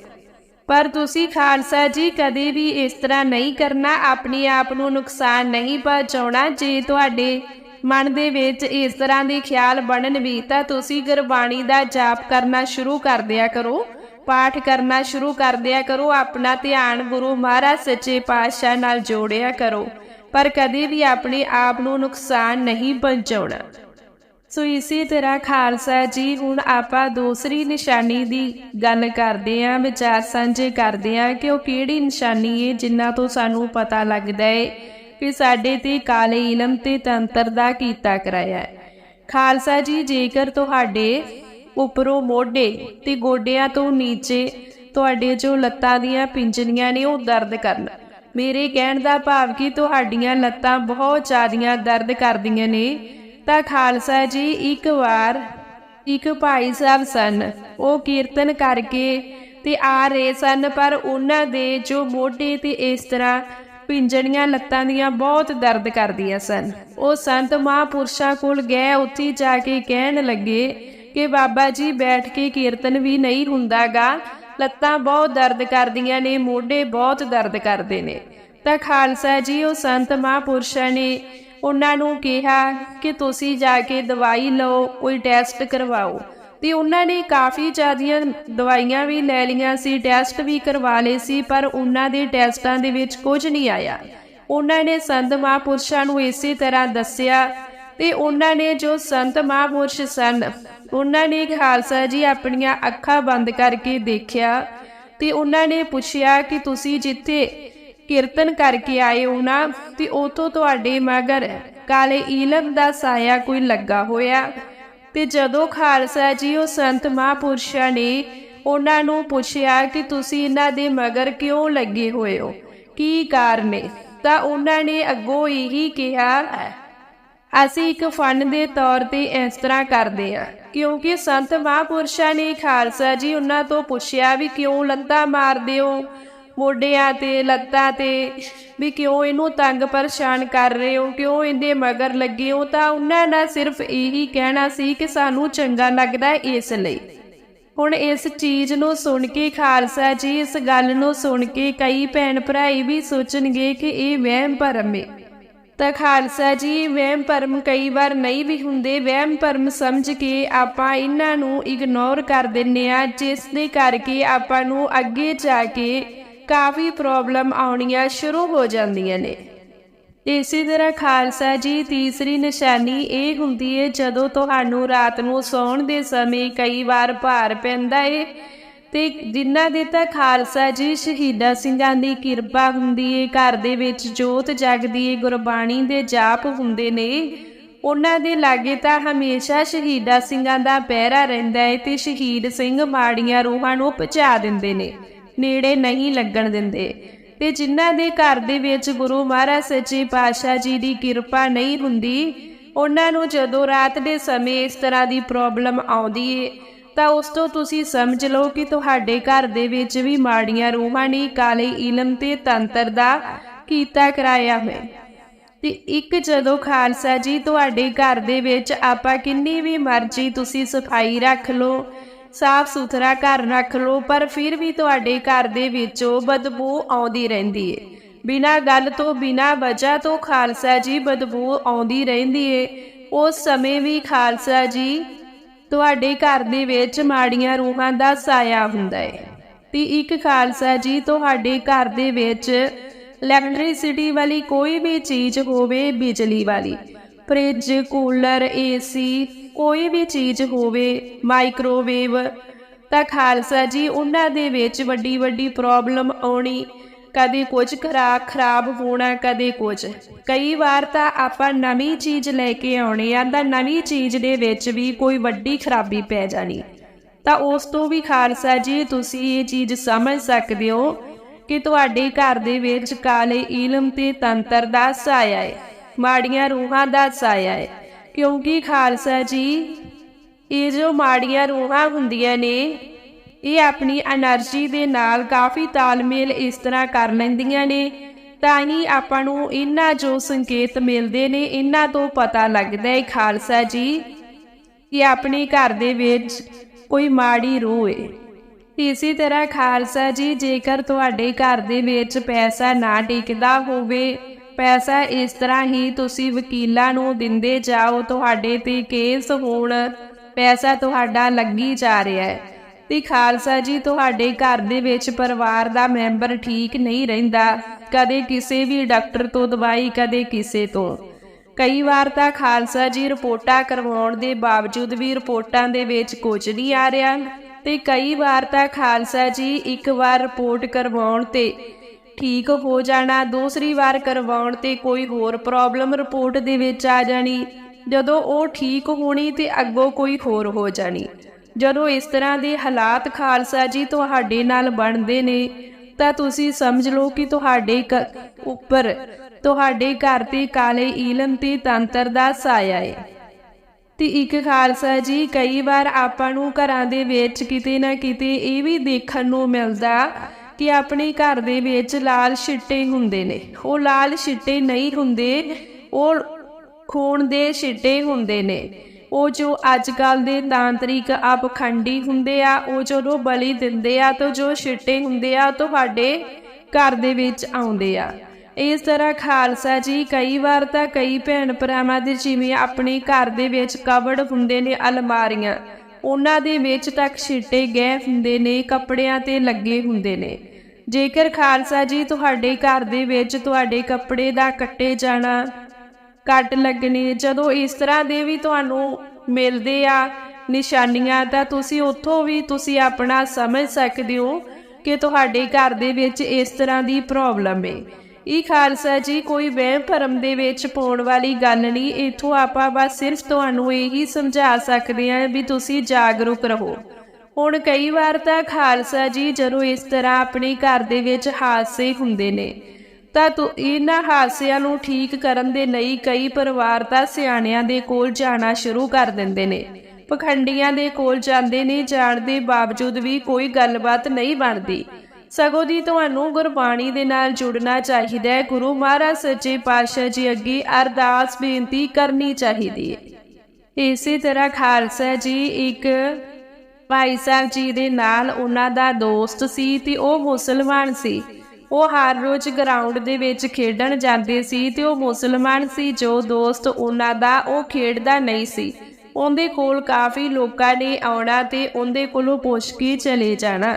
ਪਰ ਤੁਸੀਂ, ਖਾਲਸਾ ਜੀ, ਕਦੇ ਵੀ ਇਸ ਤਰ੍ਹਾਂ ਨਹੀਂ ਕਰਨਾ, ਆਪਣੇ ਆਪ ਨੂੰ ਨੁਕਸਾਨ ਨਹੀਂ ਪਹੁੰਚਾਉਣਾ, ਜੇ ਤੁਹਾਡੇ ਮਨ ਦੇ ਵਿੱਚ ਇਸ ਤਰ੍ਹਾਂ ਦੇ ਖਿਆਲ ਬਣਨ ਵੀ ਤਾਂ ਤੁਸੀਂ ਗੁਰਬਾਣੀ ਦਾ ਜਾਪ ਕਰਨਾ ਸ਼ੁਰੂ ਕਰ ਦਿਆ ਕਰੋ, ਪਾਠ ਕਰਨਾ ਸ਼ੁਰੂ ਕਰ ਦਿਆ ਕਰੋ, ਆਪਣਾ ਧਿਆਨ ਗੁਰੂ ਮਹਾਰਾਜ ਸੱਚੇ ਪਾਤਸ਼ਾਹ ਨਾਲ ਜੋੜਿਆ ਕਰੋ, ਪਰ ਕਦੇ ਵੀ ਆਪਣੇ ਆਪ ਨੂੰ ਨੁਕਸਾਨ ਨਹੀਂ ਪਹੁੰਚਾਉਣਾ। ਸੋ ਇਸੇ ਤਰ੍ਹਾਂ ਖਾਲਸਾ ਜੀ, ਹੁਣ ਆਪਾਂ ਦੂਸਰੀ ਨਿਸ਼ਾਨੀ ਦੀ ਗੱਲ ਕਰਦੇ ਆਂ ਵਿਚਾਰ ਸਾਂਝੇ ਕਰਦੇ ਆਂ ਕਿ ਉਹ ਕਿਹੜੀ ਨਿਸ਼ਾਨੀ ਹੈ, ਜਿੰਨਾ ਤੋਂ ਸਾਨੂੰ ਪਤਾ ਲੱਗਦਾ ਹੈ ਕਿ ਸਾਡੇ ਤੇ ਕਾਲੇ ਇਲਮ ਤੇ ਤੰਤਰ ਦਾ ਕੀਤਾ ਕਰਾਇਆ ਹੈ। ਖਾਲਸਾ ਜੀ, ਜੇਕਰ ਤੁਹਾਡੇ ਉੱਪਰੋਂ ਮੋਢੇ ਤੇ ਗੋਡਿਆਂ ਤੋਂ ਨੀਚੇ ਤੁਹਾਡੇ ਜੋ ਲੱਤਾਂ ਦੀਆਂ ਪਿੰਜਣੀਆਂ ਨੇ ਉਹ ਦਰਦ ਕਰਨ, ਮੇਰੇ ਕਹਿਣ ਦਾ ਭਾਵ ਕਿ ਤੁਹਾਡੀਆਂ ਲੱਤਾਂ ਬਹੁਤ ਜ਼ਿਆਦੀਆਂ ਦਰਦ ਕਰਦੀਆਂ ਨੇ, ਤਾਂ ਖਾਲਸਾ ਜੀ, ਇੱਕ ਵਾਰ ਇੱਕ ਭਾਈ ਸਾਹਿਬ ਸਨ, ਉਹ ਕੀਰਤਨ ਕਰਕੇ ਤੇ ਆ ਰਹੇ ਸਨ, ਪਰ ਉਹਨਾਂ ਦੇ ਜੋ ਮੋਢੇ ਤੇ ਇਸ ਤਰ੍ਹਾਂ ਪਿੰਜਣੀਆਂ ਲੱਤਾਂ ਦੀਆਂ ਬਹੁਤ ਦਰਦ ਕਰਦੀਆਂ ਸਨ। ਉਹ ਸੰਤ ਮਹਾਂਪੁਰਸ਼ਾਂ ਕੋਲ ਗਏ, ਉੱਥੇ ਜਾ ਕੇ ਕਹਿਣ ਲੱਗੇ ਕਿ ਬਾਬਾ ਜੀ, ਬੈਠ ਕੇ ਕੀਰਤਨ ਵੀ ਨਹੀਂ ਹੁੰਦਾਗਾ। ਲੱਤਾਂ ਬਹੁਤ ਦਰਦ ਕਰਦੀਆਂ ਨੇ, ਮੋਢੇ ਬਹੁਤ ਦਰਦ ਕਰਦੇ ਨੇ। ਤਾਂ ਖਾਲਸਾ ਜੀ, ਉਹ ਸੰਤ ਮਹਾਂਪੁਰਸ਼ਾਂ ਨੇ ਉਹਨਾਂ ਨੂੰ ਕਿਹਾ ਕਿ ਤੁਸੀਂ ਜਾ ਕੇ ਦਵਾਈ ਲਓ, ਕੋਈ ਟੈਸਟ ਕਰਵਾਓ। ਤੇ ਉਹਨਾਂ ਨੇ ਕਾਫੀ ਜ਼ਿਆਦੀਆਂ ਦਵਾਈਆਂ ਵੀ ਲੈ ਲਈਆਂ ਸੀ, ਟੈਸਟ ਵੀ ਕਰਵਾ ਲਏ ਸੀ, ਪਰ ਉਹਨਾਂ ਦੇ ਟੈਸਟਾਂ ਦੇ ਵਿੱਚ ਕੁਝ ਨਹੀਂ ਆਇਆ। ਉਹਨਾਂ ਨੇ ਸੰਤ ਮਹਾਂਪੁਰਸ਼ਾਂ ਨੂੰ ਇਸੇ ਤਰ੍ਹਾਂ ਦੱਸਿਆ ਤੇ ਉਹਨਾਂ ਨੇ ਜੋ ਸੰਤ ਮਹਾਂਪੁਰਸ਼ ਸਨ, ਉਹਨਾਂ ਨੇ ਖਾਲਸਾ ਜੀ ਆਪਣੀਆਂ ਅੱਖਾਂ ਬੰਦ ਕਰਕੇ ਦੇਖਿਆ ਤੇ ਉਹਨਾਂ ਨੇ ਪੁੱਛਿਆ ਕਿ ਤੁਸੀਂ ਜਿੱਥੇ ਕੀਰਤਨ ਕਰਕੇ ਆਏ ਹੋ ਨਾ, ਤੇ ਉਥੋਂ ਤੁਹਾਡੇ ਮਗਰ ਕਾਲੇ ਈਲਮ ਦਾ ਸਾਇਆ ਕੋਈ ਲੱਗਾ ਹੋਇਆ। ਤੇ ਜਦੋਂ ਖਾਲਸਾ ਜੀ ਉਹ ਸੰਤ ਮਹਾਂਪੁਰਸ਼ਾਂ ਨੇ ਉਹਨਾਂ ਨੂੰ ਪੁੱਛਿਆ ਕਿ ਤੁਸੀਂ ਇਹਨਾਂ ਦੇ ਮਗਰ ਕਿਉਂ ਲੱਗੇ ਹੋਏ ਹੋ? ਕੀ ਕਾਰਨ ਹੈ? ਤਾਂ ਉਹਨਾਂ ਨੇ ਅੱਗੋਂ ਇਹੀ ਕਿਹਾ ਅਸੀਂ ਇੱਕ ਫਨ ਦੇ ਤੌਰ ਤੇ ਇਸ ਤਰ੍ਹਾਂ ਕਰਦੇ ਹਾਂ, ਕਿਉਂਕਿ ਸੰਤ ਮਹਾਂਪੁਰਸ਼ਾਂ ਨੇ ਖਾਲਸਾ ਜੀ ਉਹਨਾਂ ਤੋਂ ਪੁੱਛਿਆ ਵੀ ਕਿਉਂ ਲੱਤਾਂ ਮਾਰਦੇ ਹੋ? ਮੋਢਿਆਂ ਤੇ, ਲੱਤਾਂ ਤੇ। ਵੀ ਕਿਉਂ ਇਹਨੂੰ ਤੰਗ ਪਰੇਸ਼ਾਨ ਕਰ ਰਹੇ ਹੋ? ਕਿਉਂ ਇਹਦੇ ਮਗਰ ਲੱਗੇ ਹੋ? ਤਾਂ ਉਹਨਾਂ ਦਾ ਸਿਰਫ ਇਹੀ ਕਹਿਣਾ ਸੀ ਕਿ ਸਾਨੂੰ ਚੰਗਾ ਲੱਗਦਾ ਇਸ ਲਈ। ਹੁਣ ਇਸ ਚੀਜ਼ ਨੂੰ ਸੁਣ ਕੇ ਖਾਲਸਾ ਜੀ, ਇਸ ਗੱਲ ਨੂੰ ਸੁਣ ਕੇ ਕਈ ਭੈਣ ਭਰਾਈ ਵੀ ਸੋਚਣਗੇ ਕਿ ਇਹ ਵਹਿਮ ਭਰਮ ਹੈ ਤਾਂ ਖਾਲਸਾ ਜੀ, ਵਹਿਮ ਭਰਮ ਕਈ ਵਾਰ ਨਹੀਂ ਵੀ ਹੁੰਦੇ। ਵਹਿਮ ਭਰਮ ਸਮਝ ਕੇ ਆਪਾਂ ਇਹਨਾਂ ਨੂੰ ਇਗਨੋਰ ਕਰ ਦਿੰਨੇ ਆ ਜਿਸ ਦੇ ਕਰਕੇ ਆਪਾਂ ਨੂੰ ਅੱਗੇ ਜਾ ਕੇ ਕਾਫੀ ਪ੍ਰੋਬਲਮ ਆਉਣੀਆਂ ਸ਼ੁਰੂ ਹੋ ਜਾਂਦੀਆਂ ਨੇ। ਇਸੇ ਤਰ੍ਹਾਂ ਖਾਲਸਾ ਜੀ, ਤੀਸਰੀ ਨਿਸ਼ਾਨੀ ਇਹ ਹੁੰਦੀ ਹੈ ਜਦੋਂ ਤੁਹਾਨੂੰ ਰਾਤ ਨੂੰ ਸੌਣ ਦੇ ਸਮੇਂ ਕਈ ਵਾਰ ਭਾਰ ਪੈਂਦਾ ਏ, ਤੇ ਜਿਨ੍ਹਾਂ ਦੇ ਤਾਂ ਖਾਲਸਾ ਜੀ ਸ਼ਹੀਦਾਂ ਸਿੰਘਾਂ ਦੀ ਕਿਰਪਾ ਹੁੰਦੀ ਏ, ਘਰ ਦੇ ਵਿੱਚ ਜੋਤ ਜਗਦੀ ਏ, ਗੁਰਬਾਣੀ ਦੇ ਜਾਪ ਹੁੰਦੇ ਨੇ, ਉਹਨਾਂ ਦੇ ਲਾਗੇ ਤਾਂ ਹਮੇਸ਼ਾ ਸ਼ਹੀਦਾਂ ਸਿੰਘਾਂ ਦਾ ਪਹਿਰਾ ਰਹਿੰਦਾ ਏ, ਤੇ ਸ਼ਹੀਦ ਸਿੰਘ ਮਾੜੀਆਂ ਰੂਹਾਂ ਨੂੰ ਪਹੁੰਚਾ ਦਿੰਦੇ ਨੇ। ਨੇੜੇ ਨਹੀਂ ਲੱਗਣ ਦਿੰਦੇ। ਤੇ ਜਿਨ੍ਹਾਂ ਦੇ ਘਰ ਦੇ ਵਿੱਚ ਗੁਰੂ ਮਹਾਰਾਜ ਸੱਚੇ ਪਾਤਸ਼ਾਹ ਜੀ ਦੀ ਕਿਰਪਾ ਨਹੀਂ ਹੁੰਦੀ, ਉਹਨਾਂ ਨੂੰ ਜਦੋਂ ਰਾਤ ਦੇ ਸਮੇਂ ਇਸ ਤਰ੍ਹਾਂ ਦੀ ਪ੍ਰੋਬਲਮ ਆਉਂਦੀ ਏ, ਤਾਂ ਉਸ ਤੋਂ ਤੁਸੀਂ ਸਮਝ ਲਓ ਕਿ ਤੁਹਾਡੇ ਘਰ ਦੇ ਵਿੱਚ ਵੀ ਮਾੜੀਆਂ ਰੂਹਾਂ ਨੇ ਕਾਲੇ ਇਲਮ ਤੇ ਤੰਤਰ ਦਾ ਕੀਤਾ ਕਰਾਇਆ ਹੋਇਆ। ਤੇ ਇੱਕ ਜਦੋਂ ਖਾਲਸਾ ਜੀ ਤੁਹਾਡੇ ਘਰ ਦੇ ਵਿੱਚ ਆਪਾਂ ਕਿੰਨੀ ਵੀ ਮਰਜ਼ੀ ਤੁਸੀਂ ਸਫ਼ਾਈ ਰੱਖ ਲਓ ਸਾਫ਼ ਸੁਥਰਾ ਘਰ ਰੱਖ ਲਓ, ਪਰ ਫਿਰ ਵੀ ਤੁਹਾਡੇ ਘਰ ਦੇ ਵਿੱਚੋਂ ਬਦਬੂ ਆਉਂਦੀ ਰਹਿੰਦੀ ਏ। ਬਿਨਾਂ ਗੱਲ ਤੋਂ, ਬਿਨਾਂ ਵਜ੍ਹਾ ਤੋਂ ਖਾਲਸਾ ਜੀ ਬਦਬੂ ਆਉਂਦੀ ਰਹਿੰਦੀ ਏ। ਉਸ ਸਮੇਂ ਵੀ ਖਾਲਸਾ ਜੀ ਤੁਹਾਡੇ ਘਰ ਦੇ ਵਿੱਚ ਮਾੜੀਆਂ ਰੂਹਾਂ ਦਾ ਸਾਇਆ ਹੁੰਦਾ ਏ। ਤੇ ਇੱਕ ਖਾਲਸਾ ਜੀ ਤੁਹਾਡੇ ਘਰ ਦੇ ਵਿੱਚ ਇਲੈਕਟ੍ਰਿਸਿਟੀ ਵਾਲੀ ਕੋਈ ਵੀ ਚੀਜ਼ ਹੋਵੇ, ਬਿਜਲੀ ਵਾਲੀ। ਫ੍ਰਿਜ ਕੂਲਰ ਏਸੀ ਕੋਈ ਵੀ ਚੀਜ਼ ਹੋਵੇ ਮਾਈਕ੍ਰੋਵੇਵ ਤਾਂ ਖਾਲਸਾ ਜੀ, ਉਹਨਾਂ ਦੇ ਵਿੱਚ ਵੱਡੀ ਵੱਡੀ ਪ੍ਰੋਬਲਮ ਆਉਣੀ ਕਦੇ ਕੁਝ ਖਰਾ, ਖਰਾਬ ਹੋਣਾ, ਕਦੇ ਕੁਝ। ਕਈ ਵਾਰ ਤਾਂ ਆਪਾਂ ਨਵੀਂ ਚੀਜ਼ ਲੈ ਕੇ ਆਉਣੀ ਆ, ਤਾਂ ਨਵੀਂ ਚੀਜ਼ ਦੇ ਵਿੱਚ ਵੀ ਕੋਈ ਵੱਡੀ ਖਰਾਬੀ ਪੈ ਜਾਣੀ। ਤਾਂ ਉਸ ਤੋਂ ਵੀ ਖਾਲਸਾ ਜੀ, ਤੁਸੀਂ ਇਹ ਚੀਜ਼ ਸਮਝ ਸਕਦੇ ਹੋ ਕਿ ਤੁਹਾਡੇ ਘਰ ਦੇ ਵਿੱਚ ਕਾਲੇ ਇਲਮ ਤੇ ਤੰਤਰ ਦਾ ਸਾਇਆ ਹੈ ਮਾੜੀਆਂ ਰੂਹਾਂ ਦਾ ਸਾਇਆ ਹੈ ਕਿਉਂਕਿ ਖਾਲਸਾ ਜੀ, ਇਹ ਜੋ ਮਾੜੀਆਂ ਰੂਹਾਂ ਹੁੰਦੀਆਂ ਨੇ, ਇਹ ਆਪਣੀ એનર્ਜੀ ਦੇ ਨਾਲ ਕਾਫੀ ਤਾਲਮੇਲ ਇਸ ਤਰ੍ਹਾਂ ਕਰ ਲੈਂਦੀਆਂ ਨੇ, ਤਾਂ ਹੀ ਆਪਾਂ ਨੂੰ ਇਹਨਾਂ ਜੋ ਸੰਕੇਤ ਮਿਲਦੇ ਨੇ, ਇਹਨਾਂ ਤੋਂ ਪਤਾ ਲੱਗਦਾ ਹੈ ਖਾਲਸਾ ਜੀ, ਕਿ ਆਪਣੇ ਘਰ ਦੇ ਵਿੱਚ ਕੋਈ ਮਾੜੀ ਰੂਹ ਹੈ ਇਸੇ ਤਰ੍ਹਾਂ ਖਾਲਸਾ ਜੀ, ਜੇਕਰ ਤੁਹਾਡੇ ਘਰ ਦੇ ਵਿੱਚ ਪੈਸਾ ਨਾ ਟਿਕਦਾ ਹੋਵੇ ਪੈਸਾ ਇਸ ਤਰ੍ਹਾਂ ਹੀ ਤੁਸੀਂ ਵਕੀਲਾਂ ਨੂੰ ਦਿੰਦੇ ਜਾਓ, ਤੁਹਾਡੇ ਤੇ ਕੇਸ ਹੋਣ, ਪੈਸਾ ਤੁਹਾਡਾ ਲੱਗੀ ਜਾ ਰਿਹਾ ਹੈ। ਤੇ ਖਾਲਸਾ ਜੀ, ਤੁਹਾਡੇ ਘਰ ਦੇ ਵਿੱਚ ਪਰਿਵਾਰ ਦਾ ਮੈਂਬਰ ਠੀਕ ਨਹੀਂ ਰਹਿੰਦਾ, ਕਦੇ ਕਿਸੇ ਵੀ ਡਾਕਟਰ ਤੋਂ ਦਵਾਈ, ਕਦੇ ਕਿਸੇ ਤੋਂ। ਕਈ ਵਾਰ ਤਾਂ ਖਾਲਸਾ ਜੀ, ਰਿਪੋਰਟਾਂ ਕਰਵਾਉਣ ਦੇ ਬਾਵਜੂਦ ਵੀ ਰਿਪੋਰਟਾਂ ਦੇ ਵਿੱਚ ਕੁਝ ਨਹੀਂ ਆ ਰਿਹਾ, ਤੇ ਕਈ ਵਾਰ ਤਾਂ ਖਾਲਸਾ ਜੀ, ਇੱਕ ਵਾਰ ਰਿਪੋਰਟ ਕਰਵਾਉਣ ਤੇ ਠੀਕ ਹੋ ਜਾਣਾ, ਦੂਸਰੀ ਵਾਰ ਕਰਵਾਉਣ ਤੇ ਕੋਈ ਹੋਰ ਪ੍ਰੋਬਲਮ ਰਿਪੋਰਟ ਦੇ ਵਿੱਚ ਆ ਜਾਣੀ। ਜਦੋਂ ਉਹ ਠੀਕ ਹੋਣੀ ਤੇ ਅੱਗੋਂ ਕੋਈ ਹੋਰ ਹੋ ਜਾਣੀ। ਜਦੋਂ ਇਸ ਤਰ੍ਹਾਂ ਦੇ ਹਾਲਾਤ ਖਾਲਸਾ ਜੀ ਤੁਹਾਡੇ ਨਾਲ ਬਣਦੇ ਨੇ, ਤਾਂ ਤੁਸੀਂ ਸਮਝ ਲਓ ਕਿ ਤੁਹਾਡੇ ਕ- ਉੱਪਰ, ਤੁਹਾਡੇ ਘਰ ਤੇ ਕਾਲੇ ਈਲਮ ਤੇ ਤੰਤਰ ਦਾ ਸਾਇਆ ਹੈ ਤੇ ਇੱਕ ਖਾਲਸਾ ਜੀ, ਕਈ ਵਾਰ ਆਪਾਂ ਨੂੰ ਘਰਾਂ ਦੇ ਵਿੱਚ ਕਿਤੇ ਨਾ ਕਿਤੇ ਇਹ ਵੀ ਦੇਖਣ ਨੂੰ ਮਿਲਦਾ ਕਿ ਆਪਣੇ ਘਰ ਦੇ ਵਿੱਚ ਲਾਲ ਛਿੱਟੇ ਹੁੰਦੇ ਨੇ। ਉਹ ਲਾਲ ਛਿੱਟੇ ਨਹੀਂ ਹੁੰਦੇ, ਉਹ ਖੂਨ ਦੇ ਛਿੱਟੇ ਹੁੰਦੇ ਨੇ। ਉਹ ਜੋ ਅੱਜ ਕੱਲ ਦੇ ਤਾਂਤਰਿਕ ਅਪਖੰਡੀ ਹੁੰਦੇ ਆ, ਉਹ ਜਦੋਂ ਬਲੀ ਦਿੰਦੇ ਆ, ਤਾਂ ਜੋ ਛਿੱਟੇ ਹੁੰਦੇ ਆ ਤੁਹਾਡੇ ਘਰ ਦੇ ਵਿੱਚ ਆਉਂਦੇ ਆ। ਇਸ ਤਰ੍ਹਾਂ ਖਾਲਸਾ ਜੀ ਕਈ ਵਾਰ ਤਾਂ ਕਈ ਭੈਣ ਭਰਾਵਾਂ ਦੇ ਜਿਵੇਂ ਆਪਣੇ ਘਰ ਦੇ ਵਿੱਚ ਕਬੜ ਹੁੰਦੇ ਨੇ, ਅਲਮਾਰੀਆਂ। ਉਹਨਾਂ ਦੇ ਵਿੱਚ ਤੱਕ ਛਿੱਟੇ ਗਏ ਹੁੰਦੇ ਨੇ, ਕੱਪੜਿਆਂ ਤੇ ਲੱਗੇ ਹੁੰਦੇ ਨੇ। ਜੇਕਰ ਖਾਲਸਾ ਜੀ ਤੁਹਾਡੇ ਘਰ ਦੇ ਵਿੱਚ ਤੁਹਾਡੇ ਕੱਪੜੇ ਦਾ ਕੱਟੇ ਜਾਣਾ, ਕੱਟ ਲੱਗਣੇ, ਜਦੋਂ ਇਸ ਤਰ੍ਹਾਂ ਦੇ ਵੀ ਤੁਹਾਨੂੰ ਮਿਲਦੇ ਆ ਨਿਸ਼ਾਨੀਆਂ, ਤਾਂ ਤੁਸੀਂ ਉੱਥੋਂ ਵੀ ਤੁਸੀਂ ਆਪਣਾ ਸਮਝ ਸਕਦੇ ਹੋ ਕਿ ਤੁਹਾਡੇ ਘਰ ਦੇ ਵਿੱਚ ਇਸ ਤਰ੍ਹਾਂ ਦੀ ਪ੍ਰੋਬਲਮ ਹੈ ਇਹ ਖਾਲਸਾ ਜੀ, ਕੋਈ ਵਹਿਮ ਭਰਮ ਦੇ ਵਿੱਚ ਪਾਉਣ ਵਾਲੀ ਗੱਲ ਨਹੀਂ। ਇਥੋਂ ਆਪਾਂ ਬਸ ਸਿਰਫ ਤੁਹਾਨੂੰ ਇਹੀ ਸਮਝਾ ਸਕਦੇ ਹਾਂ ਵੀ ਤੁਸੀਂ ਜਾਗਰੂਕ ਰਹੋ। ਹੁਣ ਕਈ ਵਾਰ ਤਾਂ ਖਾਲਸਾ ਜੀ ਜਦੋਂ ਇਸ ਤਰ੍ਹਾਂ ਆਪਣੇ ਘਰ ਦੇ ਵਿੱਚ ਹਾਦਸੇ ਹੁੰਦੇ ਨੇ, ਤਾਂ ਤੂੰ ਇਹਨਾਂ ਹਾਦਸਿਆਂ ਨੂੰ ਠੀਕ ਕਰਨ ਦੇ ਲਈ ਕਈ ਪਰਿਵਾਰ ਤਾਂ ਸਿਆਣਿਆਂ ਦੇ ਕੋਲ ਜਾਣਾ ਸ਼ੁਰੂ ਕਰ ਦਿੰਦੇ ਨੇ। ਪਖੰਡੀਆਂ ਦੇ ਕੋਲ ਜਾਂਦੇ ਨੇ, ਜਾਣ ਦੇ ਬਾਵਜੂਦ ਵੀ ਕੋਈ ਗੱਲਬਾਤ ਨਹੀਂ ਬਣਦੀ। ਸਗੋਂ ਦੀ ਤੁਹਾਨੂੰ ਗੁਰਬਾਣੀ ਦੇ ਨਾਲ ਜੁੜਨਾ ਚਾਹੀਦਾ ਹੈ। ਗੁਰੂ ਮਹਾਰਾਜ ਸੱਚੇ ਪਾਤਸ਼ਾਹ ਜੀ ਅੱਗੇ ਅਰਦਾਸ ਬੇਨਤੀ ਕਰਨੀ ਚਾਹੀਦੀ ਹੈ। ਇਸੇ ਤਰ੍ਹਾਂ ਖਾਲਸਾ ਜੀ ਇੱਕ ਭਾਈ ਸਾਹਿਬ ਜੀ ਦੇ ਨਾਲ ਉਹਨਾਂ ਦਾ ਦੋਸਤ ਸੀ ਤੇ ਉਹ ਮੁਸਲਮਾਨ ਸੀ। ਉਹ ਹਰ ਰੋਜ਼ ਗਰਾਊਂਡ ਦੇ ਵਿੱਚ ਖੇਡਣ ਜਾਂਦੇ ਸੀ ਤੇ ਉਹ ਮੁਸਲਮਾਨ ਸੀ। ਜੋ ਦੋਸਤ ਉਹਨਾਂ ਦਾ ਉਹ ਖੇਡਦਾ ਨਹੀਂ ਸੀ। ਉਹਦੇ ਕੋਲ ਕਾਫੀ ਲੋਕਾਂ ਨੇ ਆਉਣਾ ਤੇ ਉਹਦੇ ਕੋਲੋਂ ਪੁੱਛ ਕੇ ਚਲੇ ਜਾਣਾ।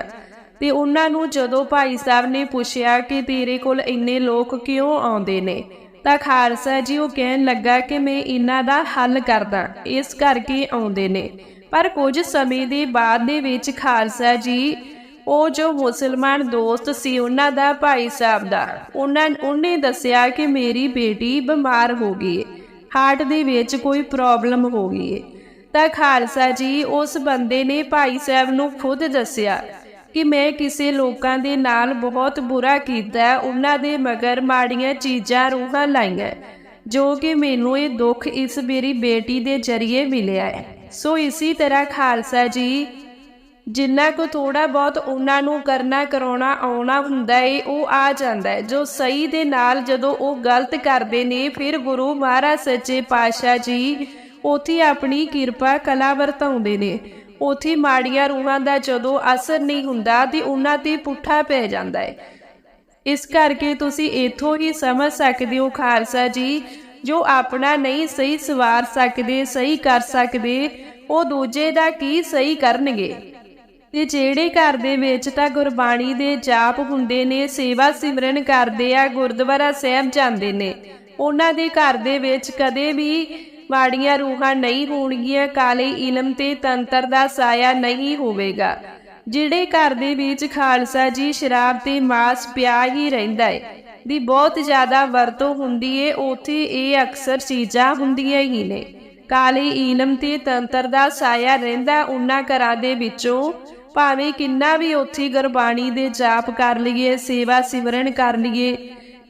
ਤੇ ਉਹਨਾਂ ਨੂੰ ਜਦੋਂ ਭਾਈ ਸਾਹਿਬ ਨੇ ਪੁੱਛਿਆ ਕਿ ਤੇਰੇ ਕੋਲ ਇੰਨੇ ਲੋਕ ਕਿਉਂ ਆਉਂਦੇ ਨੇ, ਤਾਂ ਖਾਲਸਾ ਜੀ ਉਹ ਕਹਿਣ ਲੱਗਾ ਕਿ ਮੈਂ ਇਹਨਾਂ ਦਾ ਹੱਲ ਕਰਦਾ, ਇਸ ਕਰਕੇ ਆਉਂਦੇ ਨੇ। ਪਰ ਕੁਝ ਸਮੇਂ ਦੇ ਬਾਅਦ ਦੇ ਵਿੱਚ ਖਾਲਸਾ ਜੀ, ਉਹ ਜੋ ਮੁਸਲਮਾਨ ਦੋਸਤ ਸੀ ਉਹਨਾਂ ਦਾ ਭਾਈ ਸਾਹਿਬ ਦਾ, ਉਹਨਾਂ, ਉਹਨੇ ਦੱਸਿਆ ਕਿ ਮੇਰੀ ਬੇਟੀ ਬਿਮਾਰ ਹੋ ਗਈ ਹੈ ਹਾਰਟ ਦੇ ਵਿੱਚ ਕੋਈ ਪ੍ਰੋਬਲਮ ਹੋ ਗਈ ਹੈ ਤਾਂ ਖਾਲਸਾ ਜੀ ਉਸ ਬੰਦੇ ਨੇ ਭਾਈ ਸਾਹਿਬ ਨੂੰ ਖੁਦ ਦੱਸਿਆ ਕਿ ਮੈਂ ਕਿਸੇ ਲੋਕਾਂ ਦੇ ਨਾਲ ਬਹੁਤ ਬੁਰਾ ਕੀਤਾ, ਉਹਨਾਂ ਦੇ ਮਗਰ ਮਾੜੀਆਂ ਚੀਜ਼ਾਂ ਰੂਹਾਂ ਲਾਈਆਂ, ਜੋ ਕਿ ਮੈਨੂੰ ਇਹ ਦੁੱਖ ਇਸ ਮੇਰੀ ਬੇਟੀ ਦੇ ਜ਼ਰੀਏ ਮਿਲਿਆ ਹੈ। ਸੋ ਇਸੇ ਤਰ੍ਹਾਂ ਖਾਲਸਾ ਜੀ, ਜਿੰਨਾ ਕੋ ਥੋੜਾ ਬਹੁਤ ਉਹਨਾਂ ਨੂੰ ਕਰਨਾ ਕਰਾਉਣਾ ਆਉਣਾ ਹੁੰਦਾ ਏ, ਉਹ ਆ ਜਾਂਦਾ ਹੈ। ਜੋ ਸਹੀ ਦੇ ਨਾਲ ਜਦੋਂ ਉਹ ਗਲਤ ਕਰਦੇ ਨੇ, ਫਿਰ ਗੁਰੂ ਮਹਾਰਾਜ ਸੱਚੇ ਪਾਤਸ਼ਾਹ ਜੀ, ਉਥੇ ਆਪਣੀ ਕਿਰਪਾ ਕਲਾ ਵਰਤਾਉਂਦੇ ਨੇ। ਉਥੇ ਮਾੜੀਆਂ ਰੂਹਾਂ ਦਾ ਜਦੋਂ ਅਸਰ ਨਹੀਂ ਹੁੰਦਾ ਤੇ ਉਹਨਾਂ ਤੇ ਪੁੱਠਾ ਪੈ ਜਾਂਦਾ ਹੈ। ਇਸ ਕਰਕੇ ਤੁਸੀਂ ਇਥੋਂ ਹੀ ਸਮਝ ਸਕਦੇ ਹੋ, ਖਾਲਸਾ ਜੀ, ਜੋ ਆਪਣਾ ਨਹੀਂ ਸਹੀ ਸਵਾਰ ਸਕਦੇ, ਸਹੀ ਕਰ ਸਕਦੇ, ਉਹ ਦੂਜੇ ਦਾ ਕੀ ਸਹੀ ਕਰਨਗੇ? ਤੇ ਜਿਹੜੇ ਘਰ ਦੇ ਵਿੱਚ ਤਾਂ ਗੁਰਬਾਣੀ ਦੇ ਜਾਪ ਹੁੰਦੇ ਨੇ, ਸੇਵਾ ਸਿਮਰਨ ਕਰਦੇ ਆ, ਗੁਰਦੁਆਰਾ ਸਾਹਿਬ ਜਾਂਦੇ ਨੇ, ਉਹਨਾਂ ਦੇ ਘਰ ਦੇ ਵਿੱਚ ਕਦੇ ਵੀ ਮਾੜੀਆਂ ਰੂਹਾਂ ਨਹੀਂ ਹੋਣਗੀਆਂ, ਕਾਲੇ ਇਲਮ ਤੇ ਤੰਤਰ ਦਾ ਸਾਇਆ ਨਹੀਂ ਹੋਵੇਗਾ। ਜਿਹੜੇ ਘਰ ਦੇ ਵਿੱਚ ਖਾਲਸਾ ਜੀ ਸ਼ਰਾਬ ਤੇ ਮਾਸ ਪਿਆ ਹੀ ਰਹਿੰਦਾ ਹੈ ਦੀ ਬਹੁਤ ਜ਼ਿਆਦਾ ਵਰਤੋਂ ਹੁੰਦੀ ਏ, ਉਥੇ ਇਹ ਅਕਸਰ ਚੀਜ਼ਾਂ ਹੁੰਦੀਆਂ ਹੀ ਨੇ। ਕਾਲੇ ਇਲਮ ਤੇ ਤੰਤਰ ਦਾ ਸਾਇਆ ਰਹਿੰਦਾ ਉਹਨਾਂ ਘਰਾਂ ਦੇ ਵਿੱਚੋਂ, ਭਾਵੇਂ ਕਿੰਨਾ ਵੀ ਉੱਥੇ ਗੁਰਬਾਣੀ ਦੇ ਜਾਪ ਕਰ ਲਈਏ, ਸੇਵਾ ਸਿਮਰਨ ਕਰ ਲਈਏ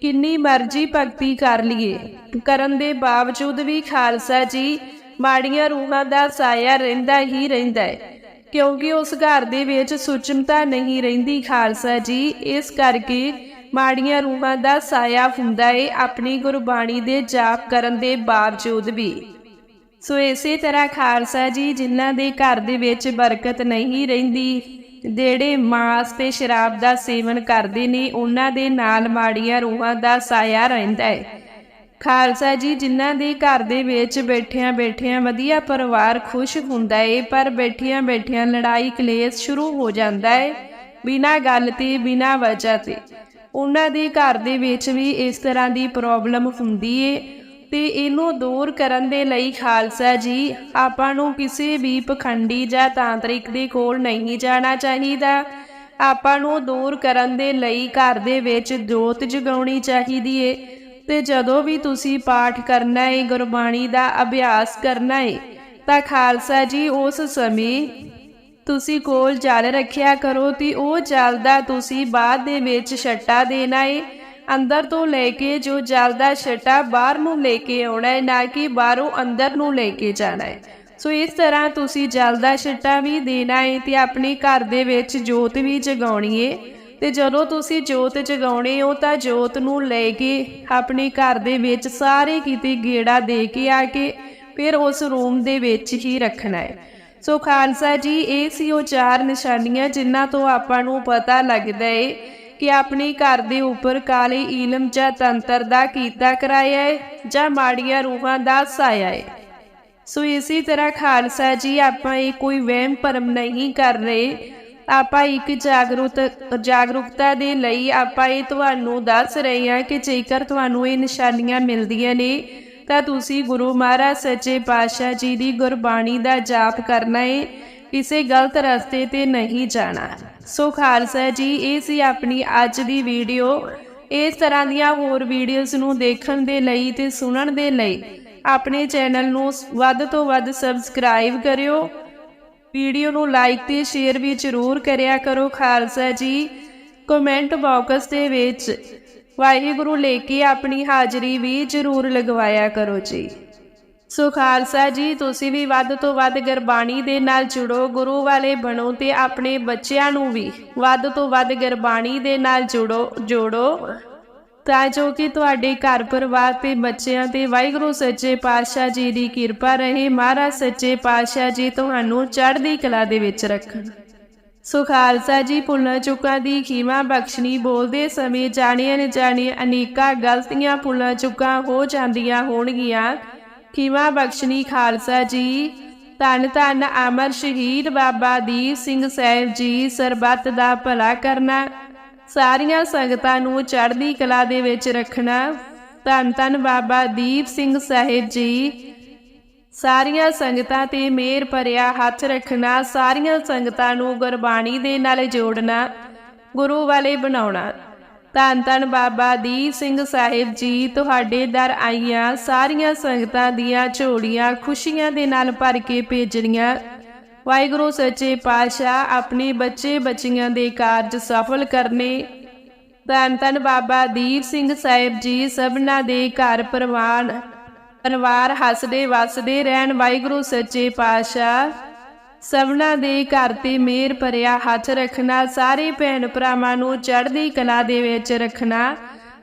ਕਿੰਨੀ ਮਰਜ਼ੀ ਭਗਤੀ ਕਰ ਲਈਏ। ਕਰਨ ਦੇ ਬਾਵਜੂਦ ਵੀ ਖਾਲਸਾ ਜੀ ਮਾੜੀਆਂ ਰੂਹਾਂ ਦਾ ਸਾਇਆ ਰਹਿੰਦਾ ਹੀ ਰਹਿੰਦਾ ਹੈ। ਕਿਉਂਕਿ ਉਸ ਘਰ ਦੇ ਵਿੱਚ ਸੁਚਮਤਾ ਨਹੀਂ ਰਹਿੰਦੀ ਖਾਲਸਾ ਜੀ, ਇਸ ਕਰਕੇ ਮਾੜੀਆਂ ਰੂਹਾਂ ਦਾ ਸਾਇਆ ਹੁੰਦਾ ਏ ਆਪਣੀ ਗੁਰਬਾਣੀ ਦੇ ਜਾਪ ਕਰਨ ਦੇ ਬਾਵਜੂਦ ਵੀ। ਸੋ ਇਸੇ ਤਰ੍ਹਾਂ ਖਾਲਸਾ ਜੀ, ਜਿਨ੍ਹਾਂ ਦੇ ਘਰ ਦੇ ਵਿੱਚ ਬਰਕਤ ਨਹੀਂ ਰਹਿੰਦੀ ਜਿਹੜੇ ਮਾਸ ਤੇ ਸ਼ਰਾਬ ਦਾ ਸੇਵਨ ਕਰਦੇ ਨੇ, ਉਹਨਾਂ ਦੇ ਨਾਲ ਮਾੜੀਆਂ ਰੂਹਾਂ ਦਾ ਸਾਇਆ ਰਹਿੰਦਾ ਹੈ। ਖਾਲਸਾ ਜੀ ਜਿਨ੍ਹਾਂ ਦੇ ਘਰ ਦੇ ਵਿੱਚ ਬੈਠਿਆਂ ਬੈਠਿਆਂ ਵਧੀਆ ਪਰਿਵਾਰ ਖੁਸ਼ ਹੁੰਦਾ ਏ, ਪਰ ਬੈਠਿਆਂ ਬੈਠਿਆਂ ਲੜਾਈ ਕਲੇਸ਼ ਸ਼ੁਰੂ ਹੋ ਜਾਂਦਾ ਏ, ਬਿਨਾਂ ਗੱਲ ਤੇ, ਬਿਨਾਂ ਵਜ੍ਹਾ ਤੇ। ਉਹਨਾਂ ਦੇ ਘਰ ਦੇ ਵਿੱਚ ਵੀ ਇਸ ਤਰ੍ਹਾਂ ਦੀ ਪ੍ਰੋਬਲਮ ਹੁੰਦੀ ਏ। ਤੇ ਇਹਨੂੰ ਦੂਰ ਕਰਨ ਦੇ ਲਈ ਖਾਲਸਾ ਜੀ, ਆਪਾਂ ਨੂੰ ਕਿਸੇ ਵੀ ਪਖੰਡੀ ਜਾਂ ਤਾਂਤਰਿਕ ਦੇ ਕੋਲ ਨਹੀਂ ਜਾਣਾ ਚਾਹੀਦਾ। ਆਪਾਂ ਨੂੰ ਦੂਰ ਕਰਨ ਦੇ ਲਈ ਘਰ ਦੇ ਵਿੱਚ ਜੋਤ ਜਗਾਉਣੀ ਚਾਹੀਦੀ ਏ। ਤੇ ਜਦੋਂ ਵੀ ਤੁਸੀਂ ਪਾਠ ਕਰਨਾ ਏ, ਗੁਰਬਾਣੀ ਦਾ ਅਭਿਆਸ ਕਰਨਾ ਏ, ਤਾਂ ਖਾਲਸਾ ਜੀ ਉਸ ਸਮੇਂ ਤੁਸੀਂ ਕੋਲ ਜਲ ਰੱਖਿਆ ਕਰੋ ਤੇ ਉਹ ਜਲ ਦਾ ਤੁਸੀਂ ਬਾਅਦ ਦੇ ਵਿੱਚ ਛੱਟਾ ਦੇਣਾ ਏ। ਅੰਦਰ ਤੋਂ ਲੈ ਕੇ ਜੋ ਜਲ ਦਾ ਛੱਟਾ ਬਾਹਰ ਨੂੰ ਲੈ ਕੇ ਆਉਣਾ ਹੈ, ਨਾ ਕਿ ਬਾਹਰੋਂ ਅੰਦਰ ਨੂੰ ਲੈ ਕੇ ਜਾਣਾ ਹੈ। ਸੋ ਇਸ ਤਰ੍ਹਾਂ ਤੁਸੀਂ ਜਲ ਦਾ ਛੱਟਾ ਵੀ ਦੇਣਾ ਹੈ ਤੇ ਆਪਣੇ ਘਰ ਦੇ ਵਿੱਚ ਜੋਤ ਵੀ ਜਗਾਉਣੀ ਹੈ। ਤੇ ਜਦੋਂ ਤੁਸੀਂ ਜੋਤ ਜਗਾਉਣੇ ਹੋ, ਤਾਂ ਜੋਤ ਨੂੰ ਲੈ ਕੇ ਆਪਣੇ ਘਰ ਦੇ ਵਿੱਚ ਸਾਰੇ ਕਿਤੇ ਗੇੜਾ ਦੇ ਕੇ ਆ ਕੇ ਫਿਰ ਉਸ ਰੂਮ ਦੇ ਵਿੱਚ ਹੀ ਰੱਖਣਾ ਹੈ। ਸੋ ਖਾਲਸਾ ਜੀ, ਇਹ ਸੀ ਉਹ ਚਾਰ ਨਿਸ਼ਾਨੀਆਂ ਜਿਨ੍ਹਾਂ ਤੋਂ ਆਪਾਂ ਨੂੰ ਪਤਾ ਲੱਗਦਾ ਹੈ ਕਿ ਆਪਣੇ ਘਰ ਦੇ ਉੱਪਰ ਕਾਲੇ ਇਲਮ ਜਾਂ ਤੰਤਰ ਦਾ ਕੀਤਾ ਕਰਾਇਆ ਹੈ ਜਾਂ ਮਾੜੀਆਂ ਰੂਹਾਂ ਦਾ ਸਾਇਆ ਹੈ। ਸੋ ਇਸੇ ਤਰ੍ਹਾਂ ਖਾਲਸਾ ਜੀ, ਆਪਾਂ ਇਹ ਕੋਈ ਵਹਿਮ ਭਰਮ ਨਹੀਂ ਕਰ ਰਹੇ। ਆਪਾਂ ਇੱਕ ਜਾਗਰੂਕ ਜਾਗਰੂਕਤਾ ਦੇ ਲਈ ਆਪਾਂ ਇਹ ਤੁਹਾਨੂੰ ਦੱਸ ਰਹੇ ਹਾਂ ਕਿ ਜੇਕਰ ਤੁਹਾਨੂੰ ਇਹ ਨਿਸ਼ਾਨੀਆਂ ਮਿਲਦੀਆਂ ਨੇ, ਤਾਂ ਤੁਸੀਂ ਗੁਰੂ ਮਹਾਰਾਜ ਸੱਚੇ ਪਾਤਸ਼ਾਹ ਜੀ ਦੀ ਗੁਰਬਾਣੀ ਦਾ ਜਾਪ ਕਰਨਾ ਹੈ। ਕਿਸੇ ਗਲਤ ਰਸਤੇ ਤੇ ਨਹੀਂ ਜਾਣਾ। ਸੋ ਖਾਲਸਾ ਜੀ, ਇਹ ਸੀ ਆਪਣੀ ਅੱਜ ਦੀ ਵੀਡੀਓ। ਇਸ ਤਰ੍ਹਾਂ ਦੀਆਂ ਹੋਰ ਵੀਡੀਓਜ਼ ਨੂੰ ਦੇਖਣ ਦੇ ਲਈ ਤੇ ਸੁਣਨ ਦੇ ਲਈ ਆਪਣੇ ਚੈਨਲ ਨੂੰ ਵੱਧ ਤੋਂ ਵੱਧ ਸਬਸਕ੍ਰਾਈਬ ਕਰਿਓ। ਵੀਡੀਓ ਨੂੰ ਲਾਈਕ ਤੇ ਸ਼ੇਅਰ ਵੀ ਜ਼ਰੂਰ ਕਰਿਆ ਕਰੋ ਖਾਲਸਾ ਜੀ। ਕਮੈਂਟ ਬਾਕਸ ਦੇ ਵਿੱਚ ਵਾਹਿਗੁਰੂ ਲੈ ਕੇ ਆਪਣੀ ਹਾਜ਼ਰੀ ਵੀ ਜ਼ਰੂਰ ਲਗਵਾਇਆ ਕਰੋ ਜੀ। ਸੋ ਖਾਲਸਾ ਜੀ, ਤੁਸੀਂ ਵੀ ਵੱਧ ਤੋਂ ਵੱਧ ਗੁਰਬਾਣੀ ਦੇ ਨਾਲ ਜੁੜੋ, ਗੁਰੂ ਵਾਲੇ ਬਣੋ ਤੇ ਆਪਣੇ ਬੱਚਿਆਂ ਨੂੰ ਵੀ ਵੱਧ ਤੋਂ ਵੱਧ ਗੁਰਬਾਣੀ ਦੇ ਨਾਲ ਜੁੜੋ, ਜੋੜੋ। ਤਾਂ ਜੋ ਕਿ ਤੁਹਾਡੇ ਘਰ ਪਰਿਵਾਰ ਤੇ ਬੱਚਿਆਂ ਤੇ ਵਾਹਿਗੁਰੂ ਸੱਚੇ ਪਾਤਸ਼ਾਹ ਜੀ ਦੀ ਕਿਰਪਾ ਰਹੇ, ਮਹਾਰਾਜ ਸੱਚੇ ਪਾਤਸ਼ਾਹ ਜੀ ਤੁਹਾਨੂੰ ਚੜ੍ਹਦੀ ਕਲਾ ਦੇ ਵਿੱਚ ਰੱਖਣ। ਸੋ ਖਾਲਸਾ ਜੀ ਭੁੱਲਾਂ ਚੁੱਕਾਂ ਦੀ ਖੀਮਾ ਬਖਸ਼ਣੀ ਬੋਲਦੇ ਸਮੇਂ ਜਾਣੀਆਂ ਨੇ ਜਾਣੀਆਂ ਅਨੇਕਾਂ ਗਲਤੀਆਂ ਭੁੱਲਾਂ ਚੁੱਕਾਂ ਹੋ ਜਾਂਦੀਆਂ ਹੋਣਗੀਆਂ। ਖੀਮਾ ਬਖਸ਼ਣੀ ਖਾਲਸਾ ਜੀ। ਧੰਨ ਧੰਨ ਅਮਰ ਸ਼ਹੀਦ ਬਾਬਾ ਦੀਪ ਸਿੰਘ ਸਾਹਿਬ ਜੀ, ਸਰਬੱਤ ਦਾ ਭਲਾ ਕਰਨਾ। ਸਾਰੀਆਂ ਸੰਗਤਾਂ ਨੂੰ ਚੜ੍ਹਦੀ ਕਲਾ ਦੇ ਵਿੱਚ ਰੱਖਣਾ। ਧੰਨ ਧੰਨ ਬਾਬਾ ਦੀਪ ਸਿੰਘ ਸਾਹਿਬ ਜੀ। ਸਾਰੀਆਂ ਸੰਗਤਾਂ ਤੇ ਮੇਰ ਭਰਿਆ ਹੱਥ ਰੱਖਣਾ। ਸਾਰੀਆਂ ਸੰਗਤਾਂ ਨੂੰ ਗੁਰਬਾਣੀ ਦੇ ਨਾਲ ਜੋੜਨਾ। ਗੁਰੂ ਵਾਲੇ ਬਣਾਉਣਾ। ਧੰਨ ਧੰਨ ਬਾਬਾ ਦੀਪ ਸਿੰਘ ਸਾਹਿਬ ਜੀ, ਤੁਹਾਡੇ ਦਰ ਆਈਆਂ ਸਾਰੀਆਂ ਸੰਗਤਾਂ ਦੀਆਂ ਝੋਲੀਆਂ ਖੁਸ਼ੀਆਂ ਦੇ ਨਾਲ ਭਰ ਕੇ ਭੇਜਣੀਆਂ। ਵਾਹਿਗੁਰੂ ਸੱਚੇ ਪਾਤਸ਼ਾਹ ਆਪਣੇ ਬੱਚੇ ਬੱਚੀਆਂ ਦੇ ਕਾਰਜ ਸਫਲ ਕਰਨੇ। ਧੰਨ ਧੰਨ ਬਾਬਾ ਦੀਪ ਸਿੰਘ ਸਾਹਿਬ ਜੀ, ਸਭਨਾ ਦੇ ਘਰ ਪਰਿਵਾਰ ਪਰਿਵਾਰ ਹੱਸਦੇ ਵਸਦੇ ਰਹਿਣ। ਵਾਹਿਗੁਰੂ ਸੱਚੇ ਪਾਤਸ਼ਾਹ। ਸਭਨਾ ਦੇ ਘਰ ਤੇ ਮੇਰ ਭਰਿਆ ਹੱਥ ਰੱਖਣਾ, ਸਾਰੇ ਭੈਣ ਭਰਾਵਾਂ ਨੂੰ ਚੜ੍ਹਦੀ ਕਲਾ ਦੇ ਵਿੱਚ ਰੱਖਣਾ।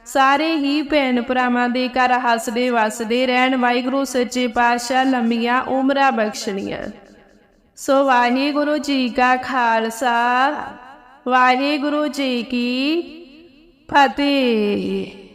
ਸਾਰੇ ਹੀ ਭੈਣ ਭਰਾਵਾਂ ਦੇ ਘਰ ਹੱਸਦੇ ਵਸਦੇ ਰਹਿਣ, ਵਾਹਿਗੁਰੂ ਸੱਚੇ ਪਾਤਸ਼ਾਹ ਲੰਮੀਆਂ ਉਮਰਾਂ ਬਖਸ਼ਣੀਆਂ। ਸੋ ਵਾਹਿਗੁਰੂ ਜੀ ਕਾ ਖਾਲਸਾ, ਵਾਹਿਗੁਰੂ ਜੀ ਕੀ ਫਤਿਹ।